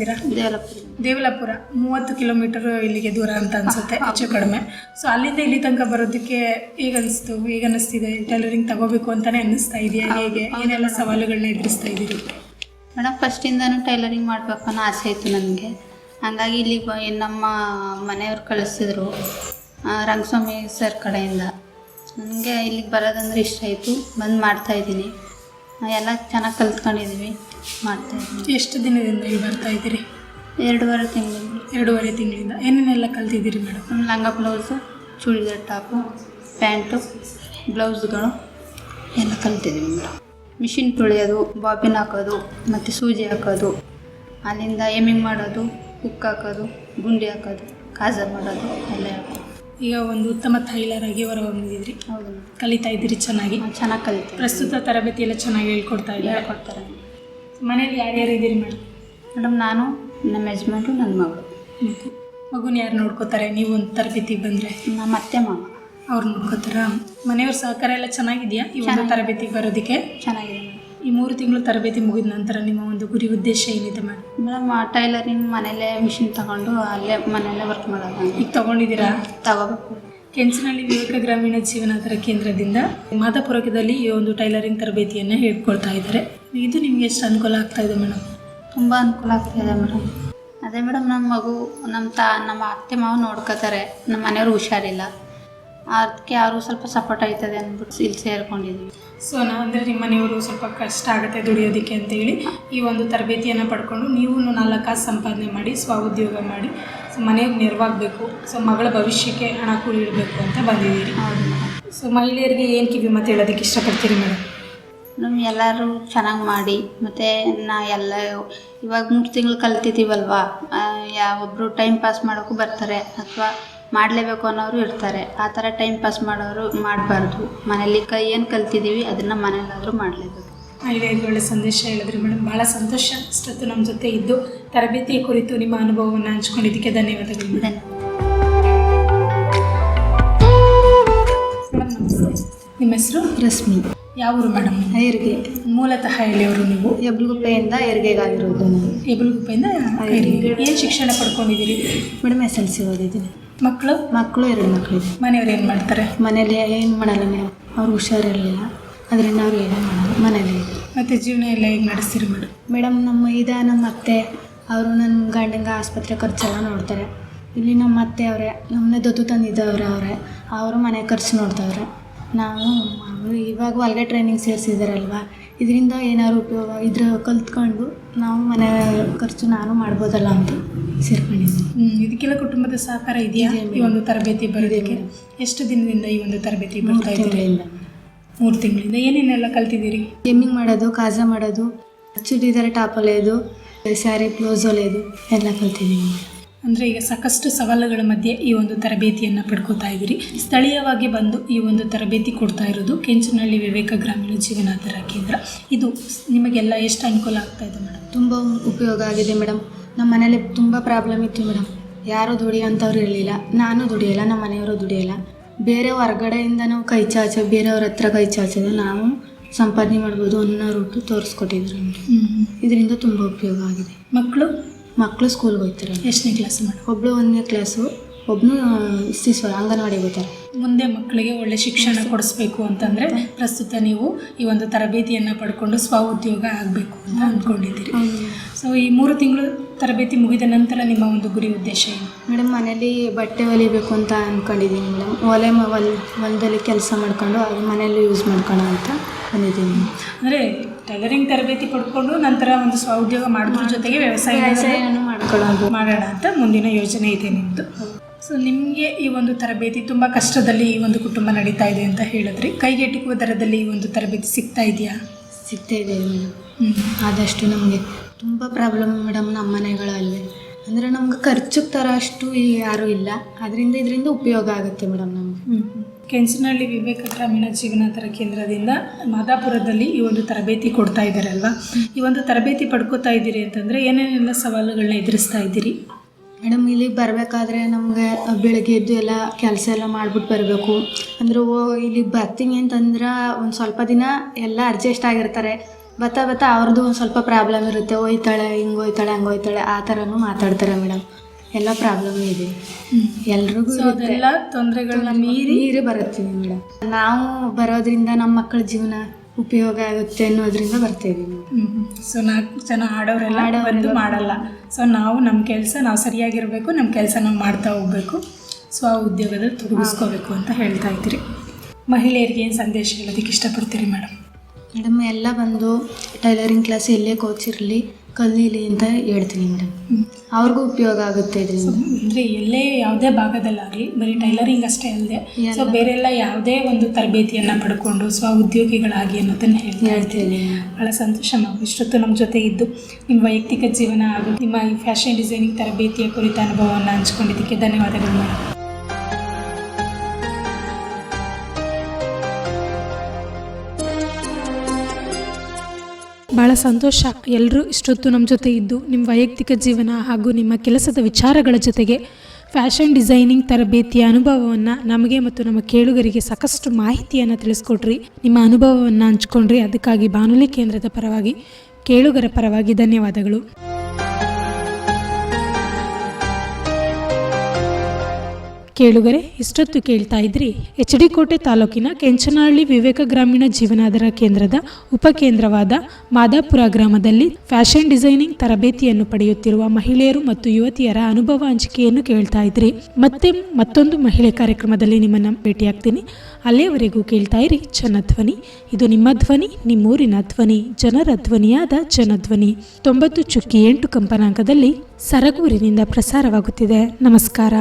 ಇದ್ದೀರಾ ದೇವಲಾಪುರ. ಮೂವತ್ತು ಕಿಲೋಮೀಟರ್ ಇಲ್ಲಿಗೆ ದೂರ ಅಂತ ಅನ್ಸುತ್ತೆ ಹೆಚ್ಚು ಕಡಿಮೆ. ಸೊ ಅಲ್ಲಿಂದ ಇಲ್ಲಿ ತನಕ ಬರೋದಕ್ಕೆ ಈಗ ಅನಿಸ್ತು? ಈಗ ಅನಿಸ್ತಿದೆ? ಟೈಲರಿಂಗ್ ತಗೋಬೇಕು ಅಂತಾನೆ ಅನ್ನಿಸ್ತಾ ಇದೆಯಾ? ಹೇಗೆ? ಏನೆಲ್ಲ ಸವಾಲುಗಳನ್ನ ಎದುರಿಸ್ತಾ ಇದ್ದೀರಿ? ಮೇಡಮ್ ಫಸ್ಟಿಂದನೂ ಟೈಲರಿಂಗ್ ಮಾಡ್ಬೇಕು ಅನ್ನೋ ಆಸೆ ಇತ್ತು ನನಗೆ. ಹಂಗಾಗಿ ಇಲ್ಲಿ ಬ ನಮ್ಮ ಮನೆಯವ್ರು ಕಳಿಸಿದ್ರು ರಂಗಸ್ವಾಮಿ ಸರ್ ಕಡೆಯಿಂದ. ನನಗೆ ಇಲ್ಲಿಗೆ ಬರೋದಂದ್ರೆ ಇಷ್ಟ ಆಯಿತು. ಬಂದು ಮಾಡ್ತಾಯಿದ್ದೀನಿ ಎಲ್ಲ ಚೆನ್ನಾಗಿ ಕಲ್ತ್ಕೊಂಡಿದ್ದೀವಿ ಮಾಡ್ತಾಯಿದ್ದೀನಿ. ಎಷ್ಟು ದಿನದಿಂದ ಇಲ್ಲಿ ಬರ್ತಾ ಇದ್ದೀರಿ? ಎರಡೂವರೆ ತಿಂಗಳಿಂದ. ಎರಡೂವರೆ ತಿಂಗಳಿಂದ. ಏನೇನೆಲ್ಲ ಕಲ್ತಿದ್ದೀರಿ ಮೇಡಮ್? ಲಂಗ ಬ್ಲೌಸು ಚೂಡಿದಾರ್ ಟಾಪು ಪ್ಯಾಂಟು ಬ್ಲೌಸ್ಗಳು ಎಲ್ಲ ಕಲ್ತಿದ್ದೀವಿ ಮೇಡಮ್. ಮಿಷಿನ್ ತುಳಿಯೋದು ಬಾಬಿನ್ ಹಾಕೋದು ಮತ್ತು ಸೂಜಿ ಹಾಕೋದು ಅಲ್ಲಿಂದ ಎಮ್ಮಿಂಗ್ ಮಾಡೋದು ಹುಕ್ ಹಾಕೋದು ಗುಂಡಿ ಹಾಕೋದು ಕಾಜರ್ ಮಾಡೋದು ಎಲ್ಲ ಹಾಕೋದು ಈಗ ಒಂದು ಉತ್ತಮ ಥೈಲರ್ ಆಗಿ ಹೊರ ಬಂದಿದ್ರಿ ಹೌದು. ಕಲಿತಾ ಇದ್ದೀರಿ ಚೆನ್ನಾಗಿ. ಚೆನ್ನಾಗಿ ಕಲಿತೀವಿ ಪ್ರಸ್ತುತ ತರಬೇತಿ ಎಲ್ಲ ಚೆನ್ನಾಗಿ ಹೇಳ್ಕೊಡ್ತಾ ಇದ್ದಾರೆ? ಹೇಳ್ಕೊಡ್ತಾರೆ. ಮನೇಲಿ ಯಾರ್ಯಾರು ಇದ್ದೀರಿ ಮೇಡಮ್? ಮೇಡಮ್ ನಾನು ನಮ್ಮ ಯಜಮಾನ್ರು ನನ್ನ ಮಗಳು. ಮಗುನ ಯಾರು ನೋಡ್ಕೋತಾರೆ? ನೀವು ಒಂದು ತರಬೇತಿಗೆ ಬಂದರೆ? ನಮ್ಮ ಅತ್ತೆ ಮಾವ. ಅವ್ರು ನೋಡ್ಕೋತಾರ? ಮನೆಯವ್ರ ಸಹಕಾರ ಎಲ್ಲ ಚೆನ್ನಾಗಿದೆಯಾ ಈ ಒಂದು ಚೆನ್ನಾಗಿದೆ. ತರಬೇತಿಗೆ ಬರೋದಕ್ಕೆ? ಚೆನ್ನಾಗಿದೆ ಮೇಡಮ್. ಈ ಮೂರು ತಿಂಗಳು ತರಬೇತಿ ಮುಗಿದ ನಂತರ ನಿಮ್ಮ ಒಂದು ಗುರಿ ಉದ್ದೇಶ ಏನಿದೆ ಮೇಡಮ್? ಮೇಡಮ್ ಟೈಲರಿಂಗ್ ಮನೇಲೇ ಮಿಷಿನ್ ತಗೊಂಡು ಅಲ್ಲೇ ಮನೆಯಲ್ಲೇ ವರ್ಕ್ ಮಾಡೋದು. ಈಗ ತಗೊಂಡಿದ್ದೀರಾ? ತಗೋಬೇಕು. ಕೆಂಚನಹಳ್ಳಿ ವಿವೇಕ ಗ್ರಾಮೀಣ ಜೀವನಾಧಾರ ಕೇಂದ್ರದಿಂದ ಮಾದಾಪುರಕದಲ್ಲಿ ಈ ಒಂದು ಟೈಲರಿಂಗ್ ತರಬೇತಿಯನ್ನು ಹೇಳ್ಕೊಳ್ತಾ ಇದ್ದಾರೆ. ಇದು ನಿಮ್ಗೆ ಎಷ್ಟು ಅನುಕೂಲ ಆಗ್ತಾ ಇದೆ ಮೇಡಮ್? ತುಂಬ ಅನುಕೂಲ ಆಗ್ತಾಯಿದೆ ಮೇಡಮ್. ಅದೇ ಮೇಡಮ್ ನಮ್ಮ ಮಗು ನಮ್ಮ ತಾ ನಮ್ಮ ಅತ್ತೆ ಮಾವ ನೋಡ್ಕೋತಾರೆ. ನಮ್ಮ ಮನೆಯವರು ಹುಷಾರಿಲ್ಲ. ಅದಕ್ಕೆ ಅವರು ಸ್ವಲ್ಪ ಸಪೋರ್ಟ್ ಆಯ್ತದೆ ಅಂದ್ಬಿಟ್ಟು ಇಲ್ಲಿ ಸೇರ್ಕೊಂಡಿದ್ದೀವಿ ಸೊ ನಾವು ಅಂದರೆ ನಿಮ್ಮ ಮನೆಯವರು ಸ್ವಲ್ಪ ಕಷ್ಟ ಆಗುತ್ತೆ ದುಡಿಯೋದಕ್ಕೆ ಅಂತೇಳಿ ಈ ಒಂದು ತರಬೇತಿಯನ್ನು ಪಡ್ಕೊಂಡು ನೀವು ನಾಲ್ಕು ಕಾಸು ಸಂಪಾದನೆ ಮಾಡಿ ಸ್ವಉದ್ಯೋಗ ಮಾಡಿ ಸೊ ಮನೆಗೆ ನೆರವಾಗಬೇಕು ಸೊ ಮಗಳ ಭವಿಷ್ಯಕ್ಕೆ ಹಣ ಕೂಡಿಡಬೇಕು ಅಂತ ಬಂದಿದ್ದೀರಿ. ಸೊ ಮಹಿಳೆಯರಿಗೆ ಏನು ಕಿವಿ ಮಾತು ಹೇಳೋದಕ್ಕೆ ಇಷ್ಟಪಡ್ತೀರಿ ಮೇಡಮ್? ನಮ್ಮ ಎಲ್ಲರೂ ಚೆನ್ನಾಗಿ ಮಾಡಿ ಮತ್ತು ನಾ ಎಲ್ಲ ಇವಾಗ ಮೂರು ತಿಂಗಳು ಕಲ್ತಿದ್ದೀವಲ್ವಾ? ಯಾವೊಬ್ಬರು ಟೈಮ್ ಪಾಸ್ ಮಾಡೋಕ್ಕೂ ಬರ್ತಾರೆ ಅಥವಾ ಮಾಡಲೇಬೇಕು ಅನ್ನೋರು ಇರ್ತಾರೆ. ಆ ಥರ ಟೈಮ್ ಪಾಸ್ ಮಾಡೋರು ಮಾಡಬಾರ್ದು. ಮನೇಲಿ ಕೈ ಏನು ಕಲ್ತಿದ್ದೀವಿ ಅದನ್ನು ಮನೇಲಾದರೂ ಮಾಡಲೇಬೇಕು. ಮಹಿಳೆಯರಿಗೆ ಒಳ್ಳೆ ಸಂದೇಶ ಹೇಳಿದ್ರಿ ಮೇಡಮ್. ಭಾಳ ಸಂತೋಷ ಅಷ್ಟೊತ್ತು ನಮ್ಮ ಜೊತೆ ಇದ್ದು. ತರಬೇತಿ ಕುರಿತು ನಿಮ್ಮ ಅನುಭವವನ್ನು ಹಂಚ್ಕೊಂಡಿದ್ದಕ್ಕೆ ಧನ್ಯವಾದಗಳು. ನಿಮ್ಮ ಹೆಸರು? ರಶ್ಮಿ. ಯಾವ ಊರು ಮೇಡಮ್ ಹೆರಿಗೆ ಮೂಲತಃ ಹೇಳಿಯವರು ನೀವು? ಹೆಬ್ಲಗುಪ್ಪೆಯಿಂದ ಹೆರಿಗೆಗಾಗಿರೋದು ನಾನು. ಹೆರಿಗೆ ಏನು ಶಿಕ್ಷಣ ಪಡ್ಕೊಂಡಿದ್ದೀರಿ? ಮೇಡಮ್ ಎಸ್ ಎಲ್ ಸಿ ಓದಿದ್ದೀನಿ. ಮಕ್ಕಳು? ಮಕ್ಕಳು ಎರಡು ಮಕ್ಕಳು ಮನೆಯವ್ರು ಏನು ಮಾಡ್ತಾರೆ? ಮನೇಲಿ ಏನು ಮಾಡಲ್ಲ ಮೇಡಮ್ ಅವ್ರು ಹುಷಾರಿರಲಿಲ್ಲ. ಅದರಿಂದ ಅವ್ರು ಏನೇನು ಮಾಡಲ್ಲ. ಮನೇಲಿ ಮತ್ತು ಜೀವನ ಎಲ್ಲ ಹೇಗೆ ನಡೆಸ್ತೀರಿ ಮೇಡಮ್ ಮೇಡಮ್ ನಮ್ಮ ಇದ ನಮ್ಮ ಅತ್ತೆ ಅವರು ನನ್ನ ಗಂಡಂಗೆ ಆಸ್ಪತ್ರೆ ಖರ್ಚೆಲ್ಲ ನೋಡ್ತಾರೆ. ಇಲ್ಲಿ ನಮ್ಮ ಅತ್ತೆ ಅವರೇ ನಮ್ಮನ್ನ ದತ್ತು ತಂದಿದ್ದವ್ರೆ ಅವರೇ ಅವರು ಮನೆ ಖರ್ಚು ನೋಡ್ತವ್ರೆ ನಾವು ಇವಾಗ ಹೊಲ್ಗೆ ಟ್ರೈನಿಂಗ್ ಸೇರಿಸಿದಾರಲ್ವ? ಇದರಿಂದ ಏನಾದ್ರು ಉಪಯೋಗ ಇದ್ರ ಕಲ್ತ್ಕೊಂಡು ನಾವು ಮನೆ ಖರ್ಚು ನಾನು ಮಾಡ್ಬೋದಲ್ಲ ಅಂತ ಸೇರ್ಕೊಂಡಿದ್ದೀನಿ ಇದಕ್ಕೆಲ್ಲ ಕುಟುಂಬದ ಸಹಕಾರ ಇದೆಯಾ? ಇದೆ ಈ ಒಂದು ತರಬೇತಿ ಬರೋದಕ್ಕೆ? ಎಷ್ಟು ದಿನದಿಂದ ಈ ಒಂದು ತರಬೇತಿ ಬರ್ತಾ ಇದ್ದೀರಿ? ತಿಂಗಳಿಂದ. ಮೂರು ತಿಂಗಳಿಂದ ಏನೇನೆಲ್ಲ ಕಲ್ತಿದ್ದೀರಿ? ಎಮ್ಮಿಂಗ್ ಮಾಡೋದು ಕಾಜಾ ಮಾಡೋದು ಚೂಡಿದಾರ ಟಾಪ್ ಹೊಲಿಯೋದು ಸ್ಯಾರಿ ಬ್ಲೌಸ್ ಹೊಲಿಯೋದು ಎಲ್ಲ ಕಲ್ತಿದ್ದೀನಿ ಅಂದರೆ ಈಗ ಸಾಕಷ್ಟು ಸವಾಲುಗಳ ಮಧ್ಯೆ ಈ ಒಂದು ತರಬೇತಿಯನ್ನು ಪಡ್ಕೋತಾ ಇದ್ದೀರಿ. ಸ್ಥಳೀಯವಾಗಿ ಬಂದು ಈ ಒಂದು ತರಬೇತಿ ಕೊಡ್ತಾ ಇರೋದು ಕೆಂಚನಹಳ್ಳಿ ವಿವೇಕ ಗ್ರಾಮೀಣ ಜೀವನಾಧಾರ ಕೇಂದ್ರ. ಇದು ನಿಮಗೆಲ್ಲ ಎಷ್ಟು ಅನುಕೂಲ ಆಗ್ತಾ ಇದೆ ಮೇಡಮ್? ತುಂಬ ಉಪಯೋಗ ಆಗಿದೆ ಮೇಡಮ್. ನಮ್ಮ ಮನೇಲಿ ತುಂಬ ಪ್ರಾಬ್ಲಮ್ ಇತ್ತು ಮೇಡಮ್. ಯಾರೂ ದುಡಿಯೋಂಥವ್ರು ಇರಲಿಲ್ಲ. ನಾನು ದುಡಿಯಲ್ಲ ನಮ್ಮ ಮನೆಯವರು ದುಡಿಯಲ್ಲ. ಬೇರೆ ಹೊರ್ಗಡೆಯಿಂದ ನಾವು ಕೈ ಚಾಚೋ ಬೇರೆಯವ್ರ ಹತ್ರ ಕೈ ಚಾಚೋದು ನಾವು ಸಂಪಾದನೆ ಮಾಡ್ಬೋದು ಅನ್ನೋ ರೂಟು ತೋರಿಸ್ಕೊಟ್ಟಿದ್ರು ನಮಗೆ. ಇದರಿಂದ ತುಂಬ ಉಪಯೋಗ ಆಗಿದೆ. ಮಕ್ಕಳು ಮಕ್ಕಳು ಸ್ಕೂಲ್ಗೆ ಹೋಗ್ತಾರೆ. ಎಷ್ಟನೇ ಕ್ಲಾಸ್ ಮಾಡಿ ಒಬ್ಬಳು ಒಂದನೇ ಕ್ಲಾಸು ಒಬ್ಬನು ಶಿಶು ಅಂಗನವಾಡಿ ಹೋಗ್ತಾರೆ ಮುಂದೆ ಮಕ್ಕಳಿಗೆ ಒಳ್ಳೆ ಶಿಕ್ಷಣ ಕೊಡಿಸ್ಬೇಕು ಅಂತಂದರೆ ಪ್ರಸ್ತುತ ನೀವು ಈ ಒಂದು ತರಬೇತಿಯನ್ನು ಪಡ್ಕೊಂಡು ಸ್ವ ಉದ್ಯೋಗ ಆಗಬೇಕು ಅಂತ ಅಂದ್ಕೊಂಡಿದ್ದೀರಿ ಸೊ ಈ ಮೂರು ತಿಂಗಳು ತರಬೇತಿ ಮುಗಿದ ನಂತರ ನಿಮ್ಮ ಒಂದು ಗುರಿ ಉದ್ದೇಶ ಏನು? ಮೇಡಮ್ ಮನೇಲಿ ಬಟ್ಟೆ ಹೊಲಿಬೇಕು ಅಂತ ಅಂದ್ಕೊಂಡಿದ್ದೀನಿ ಮೇಡಮ್ ಒಲೆ ಹೊಲ್ ಹೊಲದಲ್ಲಿ ಕೆಲಸ ಮಾಡ್ಕೊಂಡು ಅದು ಮನೇಲಿ ಯೂಸ್ ಮಾಡ್ಕೊಳ್ಳೋ ಅಂತ ಬಂದಿದ್ದೀನಿ. ಅಂದರೆ ಟೈಲರಿಂಗ್ ತರಬೇತಿ ಪಡ್ಕೊಂಡು ನಂತರ ಒಂದು ಸ್ವ ಉದ್ಯೋಗ ಮಾಡೋದ್ರ ಜೊತೆಗೆ ವ್ಯವಸಾಯ ಮಾಡ್ಕೊಳ್ಳೋದು ಮಾಡೋಣ ಅಂತ ಮುಂದಿನ ಯೋಜನೆ ಇದೆ ನಿಮ್ಮದು ಸೊ ನಿಮಗೆ ಈ ಒಂದು ತರಬೇತಿ ತುಂಬ ಕಷ್ಟದಲ್ಲಿ ಈ ಒಂದು ಕುಟುಂಬ ನಡೀತಾ ಇದೆ ಅಂತ ಹೇಳಿದ್ರಿ. ಕೈಗೆಟುಕುವ ದರದಲ್ಲಿ ಈ ಒಂದು ತರಬೇತಿ ಸಿಗ್ತಾ ಇದೆಯಾ? ಸಿಗ್ತಾ ಇದೆ ಮೇಡಮ್. ಆದಷ್ಟು ನಮಗೆ ತುಂಬ ಪ್ರಾಬ್ಲಮ್ ಮೇಡಮ್ ನಮ್ಮ ಮನೆಗಳಲ್ಲಿ. ಅಂದರೆ ನಮ್ಗೆ ಖರ್ಚಿಗೆ ಥರ ಅಷ್ಟು ಈ ಯಾರೂ ಇಲ್ಲ. ಅದರಿಂದ ಇದರಿಂದ ಉಪಯೋಗ ಆಗುತ್ತೆ ಮೇಡಮ್ ನಮಗೆ. ಕೆಂಚನಹಳ್ಳಿ ವಿವೇಕ ಗ್ರಾಮೀಣ ಜೀವನಾಧಾರ ಕೇಂದ್ರದಿಂದ ಮಾದಾಪುರದಲ್ಲಿ ಈ ಒಂದು ತರಬೇತಿ ಕೊಡ್ತಾ ಇದ್ದಾರೆ ಅಲ್ವಾ? ಈ ಒಂದು ತರಬೇತಿ ಪಡ್ಕೋತಾ ಇದ್ದೀರಿ ಅಂತಂದರೆ ಏನೇನೆಲ್ಲ ಸವಾಲುಗಳನ್ನ ಎದುರಿಸ್ತಾ ಇದ್ದೀರಿ? ಮೇಡಮ್ ಇಲ್ಲಿಗೆ ಬರಬೇಕಾದ್ರೆ ನಮಗೆ ಬೆಳಗ್ಗೆ ಎದ್ದು ಎಲ್ಲ ಕೆಲಸ ಎಲ್ಲ ಮಾಡ್ಬಿಟ್ಟು ಬರಬೇಕು. ಅಂದರೆ ಓ ಇಲ್ಲಿಗೆ ಬರ್ತೀನಿ ಅಂತಂದ್ರೆ ಒಂದು ಸ್ವಲ್ಪ ದಿನ ಎಲ್ಲ ಅಡ್ಜಸ್ಟ್ ಆಗಿರ್ತಾರೆ. ಬತ್ತಾ ಬತ್ತಾ ಅವ್ರದ್ದು ಒಂದು ಸ್ವಲ್ಪ ಪ್ರಾಬ್ಲಮ್ ಇರುತ್ತೆ. ಹೋಯ್ತಾಳೆ ಹಿಂಗೆ ಹೋಯ್ತಾಳೆ ಹಂಗೆ ಹೋಯ್ತಾಳೆ ಆ ಥರನೂ ಮಾತಾಡ್ತಾರೆ ಮೇಡಮ್. ಎಲ್ಲ ಪ್ರಾಬ್ಲಮ್ ಇದೆ. ಎಲ್ರಿಗೂ ಎಲ್ಲ ತೊಂದರೆಗಳನ್ನ ಮೀರಿ ಮೀರಿ ಬರುತ್ತೀವಿ ಮೇಡಮ್. ನಾವು ಬರೋದ್ರಿಂದ ನಮ್ಮ ಮಕ್ಕಳ ಜೀವನ ಉಪಯೋಗ ಆಗುತ್ತೆ ಅನ್ನೋದ್ರಿಂದ ಬರ್ತಾ ಇದೀವಿ ಸೊ ನಾಲ್ಕು ಜನ ಆಡೋರೆಲ್ಲ ಬಂದು ಮಾಡಲ್ಲ. ಸೊ ನಾವು ನಮ್ಮ ಕೆಲಸ ನಾವು ಸರಿಯಾಗಿರಬೇಕು ನಮ್ಮ ಕೆಲಸ ನಾವು ಮಾಡ್ತಾ ಹೋಗ್ಬೇಕು. ಆ ಉದ್ಯೋಗದಲ್ಲಿ ತೊಡಗಿಸ್ಕೋಬೇಕು ಅಂತ ಹೇಳ್ತಾ ಇದ್ದೀರಿ. ಮಹಿಳೆಯರಿಗೆ ಏನು ಸಂದೇಶ ಹೇಳೋದಕ್ಕೆ ಇಷ್ಟಪಡ್ತೀರಿ ಮೇಡಮ್ ಮೇಡಮ್ ಎಲ್ಲ ಬಂದು ಟೈಲರಿಂಗ್ ಕ್ಲಾಸ್ ಎಲ್ಲೇ ಕೋಚ್ ಇರಲಿ. ಕಲೀಲಿ ಅಂತ ಹೇಳ್ತೀನಿ ಮೇಡಮ್. ಅವ್ರಿಗೂ ಉಪಯೋಗ ಆಗುತ್ತೆ ಇದರಿಂದ. ಅಂದರೆ ಎಲ್ಲೇ ಯಾವುದೇ ಭಾಗದಲ್ಲಾಗಲಿ ಬರೀ ಟೈಲರಿಂಗ್ ಅಷ್ಟೇ ಅಲ್ಲದೆ ಸೊ ಎಲ್ಲ. ಬೇರೆಲ್ಲ ಯಾವುದೇ ಒಂದು ತರಬೇತಿಯನ್ನು ಪಡ್ಕೊಂಡು ಸ್ವ ಉದ್ಯೋಗಿಗಳಾಗಿ ಅನ್ನೋದನ್ನು ಹೇಳ್ತಾ ಇರ್ತೀನಿ ಹೇಳ್ತೀನಿ ಭಾಳ ಸಂತೋಷ ಮ್ಯಾಮ್ ಇಷ್ಟೊತ್ತು ನಮ್ಮ ಜೊತೆ ಇದ್ದು ನಿಮ್ಮ ವೈಯಕ್ತಿಕ ಜೀವನ ಹಾಗೂ ನಿಮ್ಮ ಈ ಫ್ಯಾಷನ್ ಡಿಸೈನಿಂಗ್ ತರಬೇತಿಯ ಕುರಿತ ಅನುಭವವನ್ನು ಹಂಚ್ಕೊಂಡಿದ್ದಕ್ಕೆ ಧನ್ಯವಾದಗಳು ಮೇಡಮ್. ಭಾಳ ಸಂತೋಷ. ಎಲ್ಲರೂ ಇಷ್ಟೊತ್ತು ನಮ್ಮ ಜೊತೆ ಇದ್ದು ನಿಮ್ಮ ವೈಯಕ್ತಿಕ ಜೀವನ ಹಾಗೂ ನಿಮ್ಮ ಕೆಲಸದ ವಿಚಾರಗಳ ಜೊತೆಗೆ ಫ್ಯಾಷನ್ ಡಿಸೈನಿಂಗ್ ತರಬೇತಿಯ ಅನುಭವವನ್ನು ನಮಗೆ ಮತ್ತು ನಮ್ಮ ಕೇಳುಗರಿಗೆ ಸಾಕಷ್ಟು ಮಾಹಿತಿಯನ್ನು ತಿಳಿಸ್ಕೊಟ್ರಿ ನಿಮ್ಮ ಅನುಭವವನ್ನು ಹಂಚ್ಕೊಂಡ್ರಿ. ಅದಕ್ಕಾಗಿ ಬಾನುಲಿ ಕೇಂದ್ರದ ಪರವಾಗಿ ಕೇಳುಗರ ಪರವಾಗಿ ಧನ್ಯವಾದಗಳು. ಕೇಳುಗರೆ, ಇಷ್ಟೊತ್ತು ಕೇಳ್ತಾ ಇದ್ರಿ ಎಚ್ ಡಿ ಕೋಟೆ ತಾಲೂಕಿನ ಕೆಂಚನಹಳ್ಳಿ ವಿವೇಕ ಗ್ರಾಮೀಣ ಜೀವನಾಧಾರ ಕೇಂದ್ರದ ಉಪಕೇಂದ್ರವಾದ ಮಾದಾಪುರ ಗ್ರಾಮದಲ್ಲಿ ಫ್ಯಾಷನ್ ಡಿಸೈನಿಂಗ್ ತರಬೇತಿಯನ್ನು ಪಡೆಯುತ್ತಿರುವ ಮಹಿಳೆಯರು ಮತ್ತು ಯುವತಿಯರ ಅನುಭವ ಹಂಚಿಕೆಯನ್ನು ಕೇಳ್ತಾ ಇದ್ರಿ. ಮತ್ತೆ ಮತ್ತೊಂದು ಮಹಿಳೆ ಕಾರ್ಯಕ್ರಮದಲ್ಲಿ ನಿಮ್ಮನ್ನು ಭೇಟಿಯಾಗ್ತೀನಿ. ಅಲ್ಲಿಯವರೆಗೂ ಕೇಳ್ತಾ ಇರಿ ಜನಧ್ವನಿ ಇದು ನಿಮ್ಮ ಧ್ವನಿ, ನಿಮ್ಮೂರಿನ ಧ್ವನಿ, ಜನರ ಧ್ವನಿಯಾದ ಜನಧ್ವನಿ ತೊಂಬತ್ತು ಚುಕ್ಕಿ ಎಂಟು ಕಂಪನಾಂಕದಲ್ಲಿ ಸರಗೂರಿನಿಂದ ಪ್ರಸಾರವಾಗುತ್ತಿದೆ. ನಮಸ್ಕಾರ.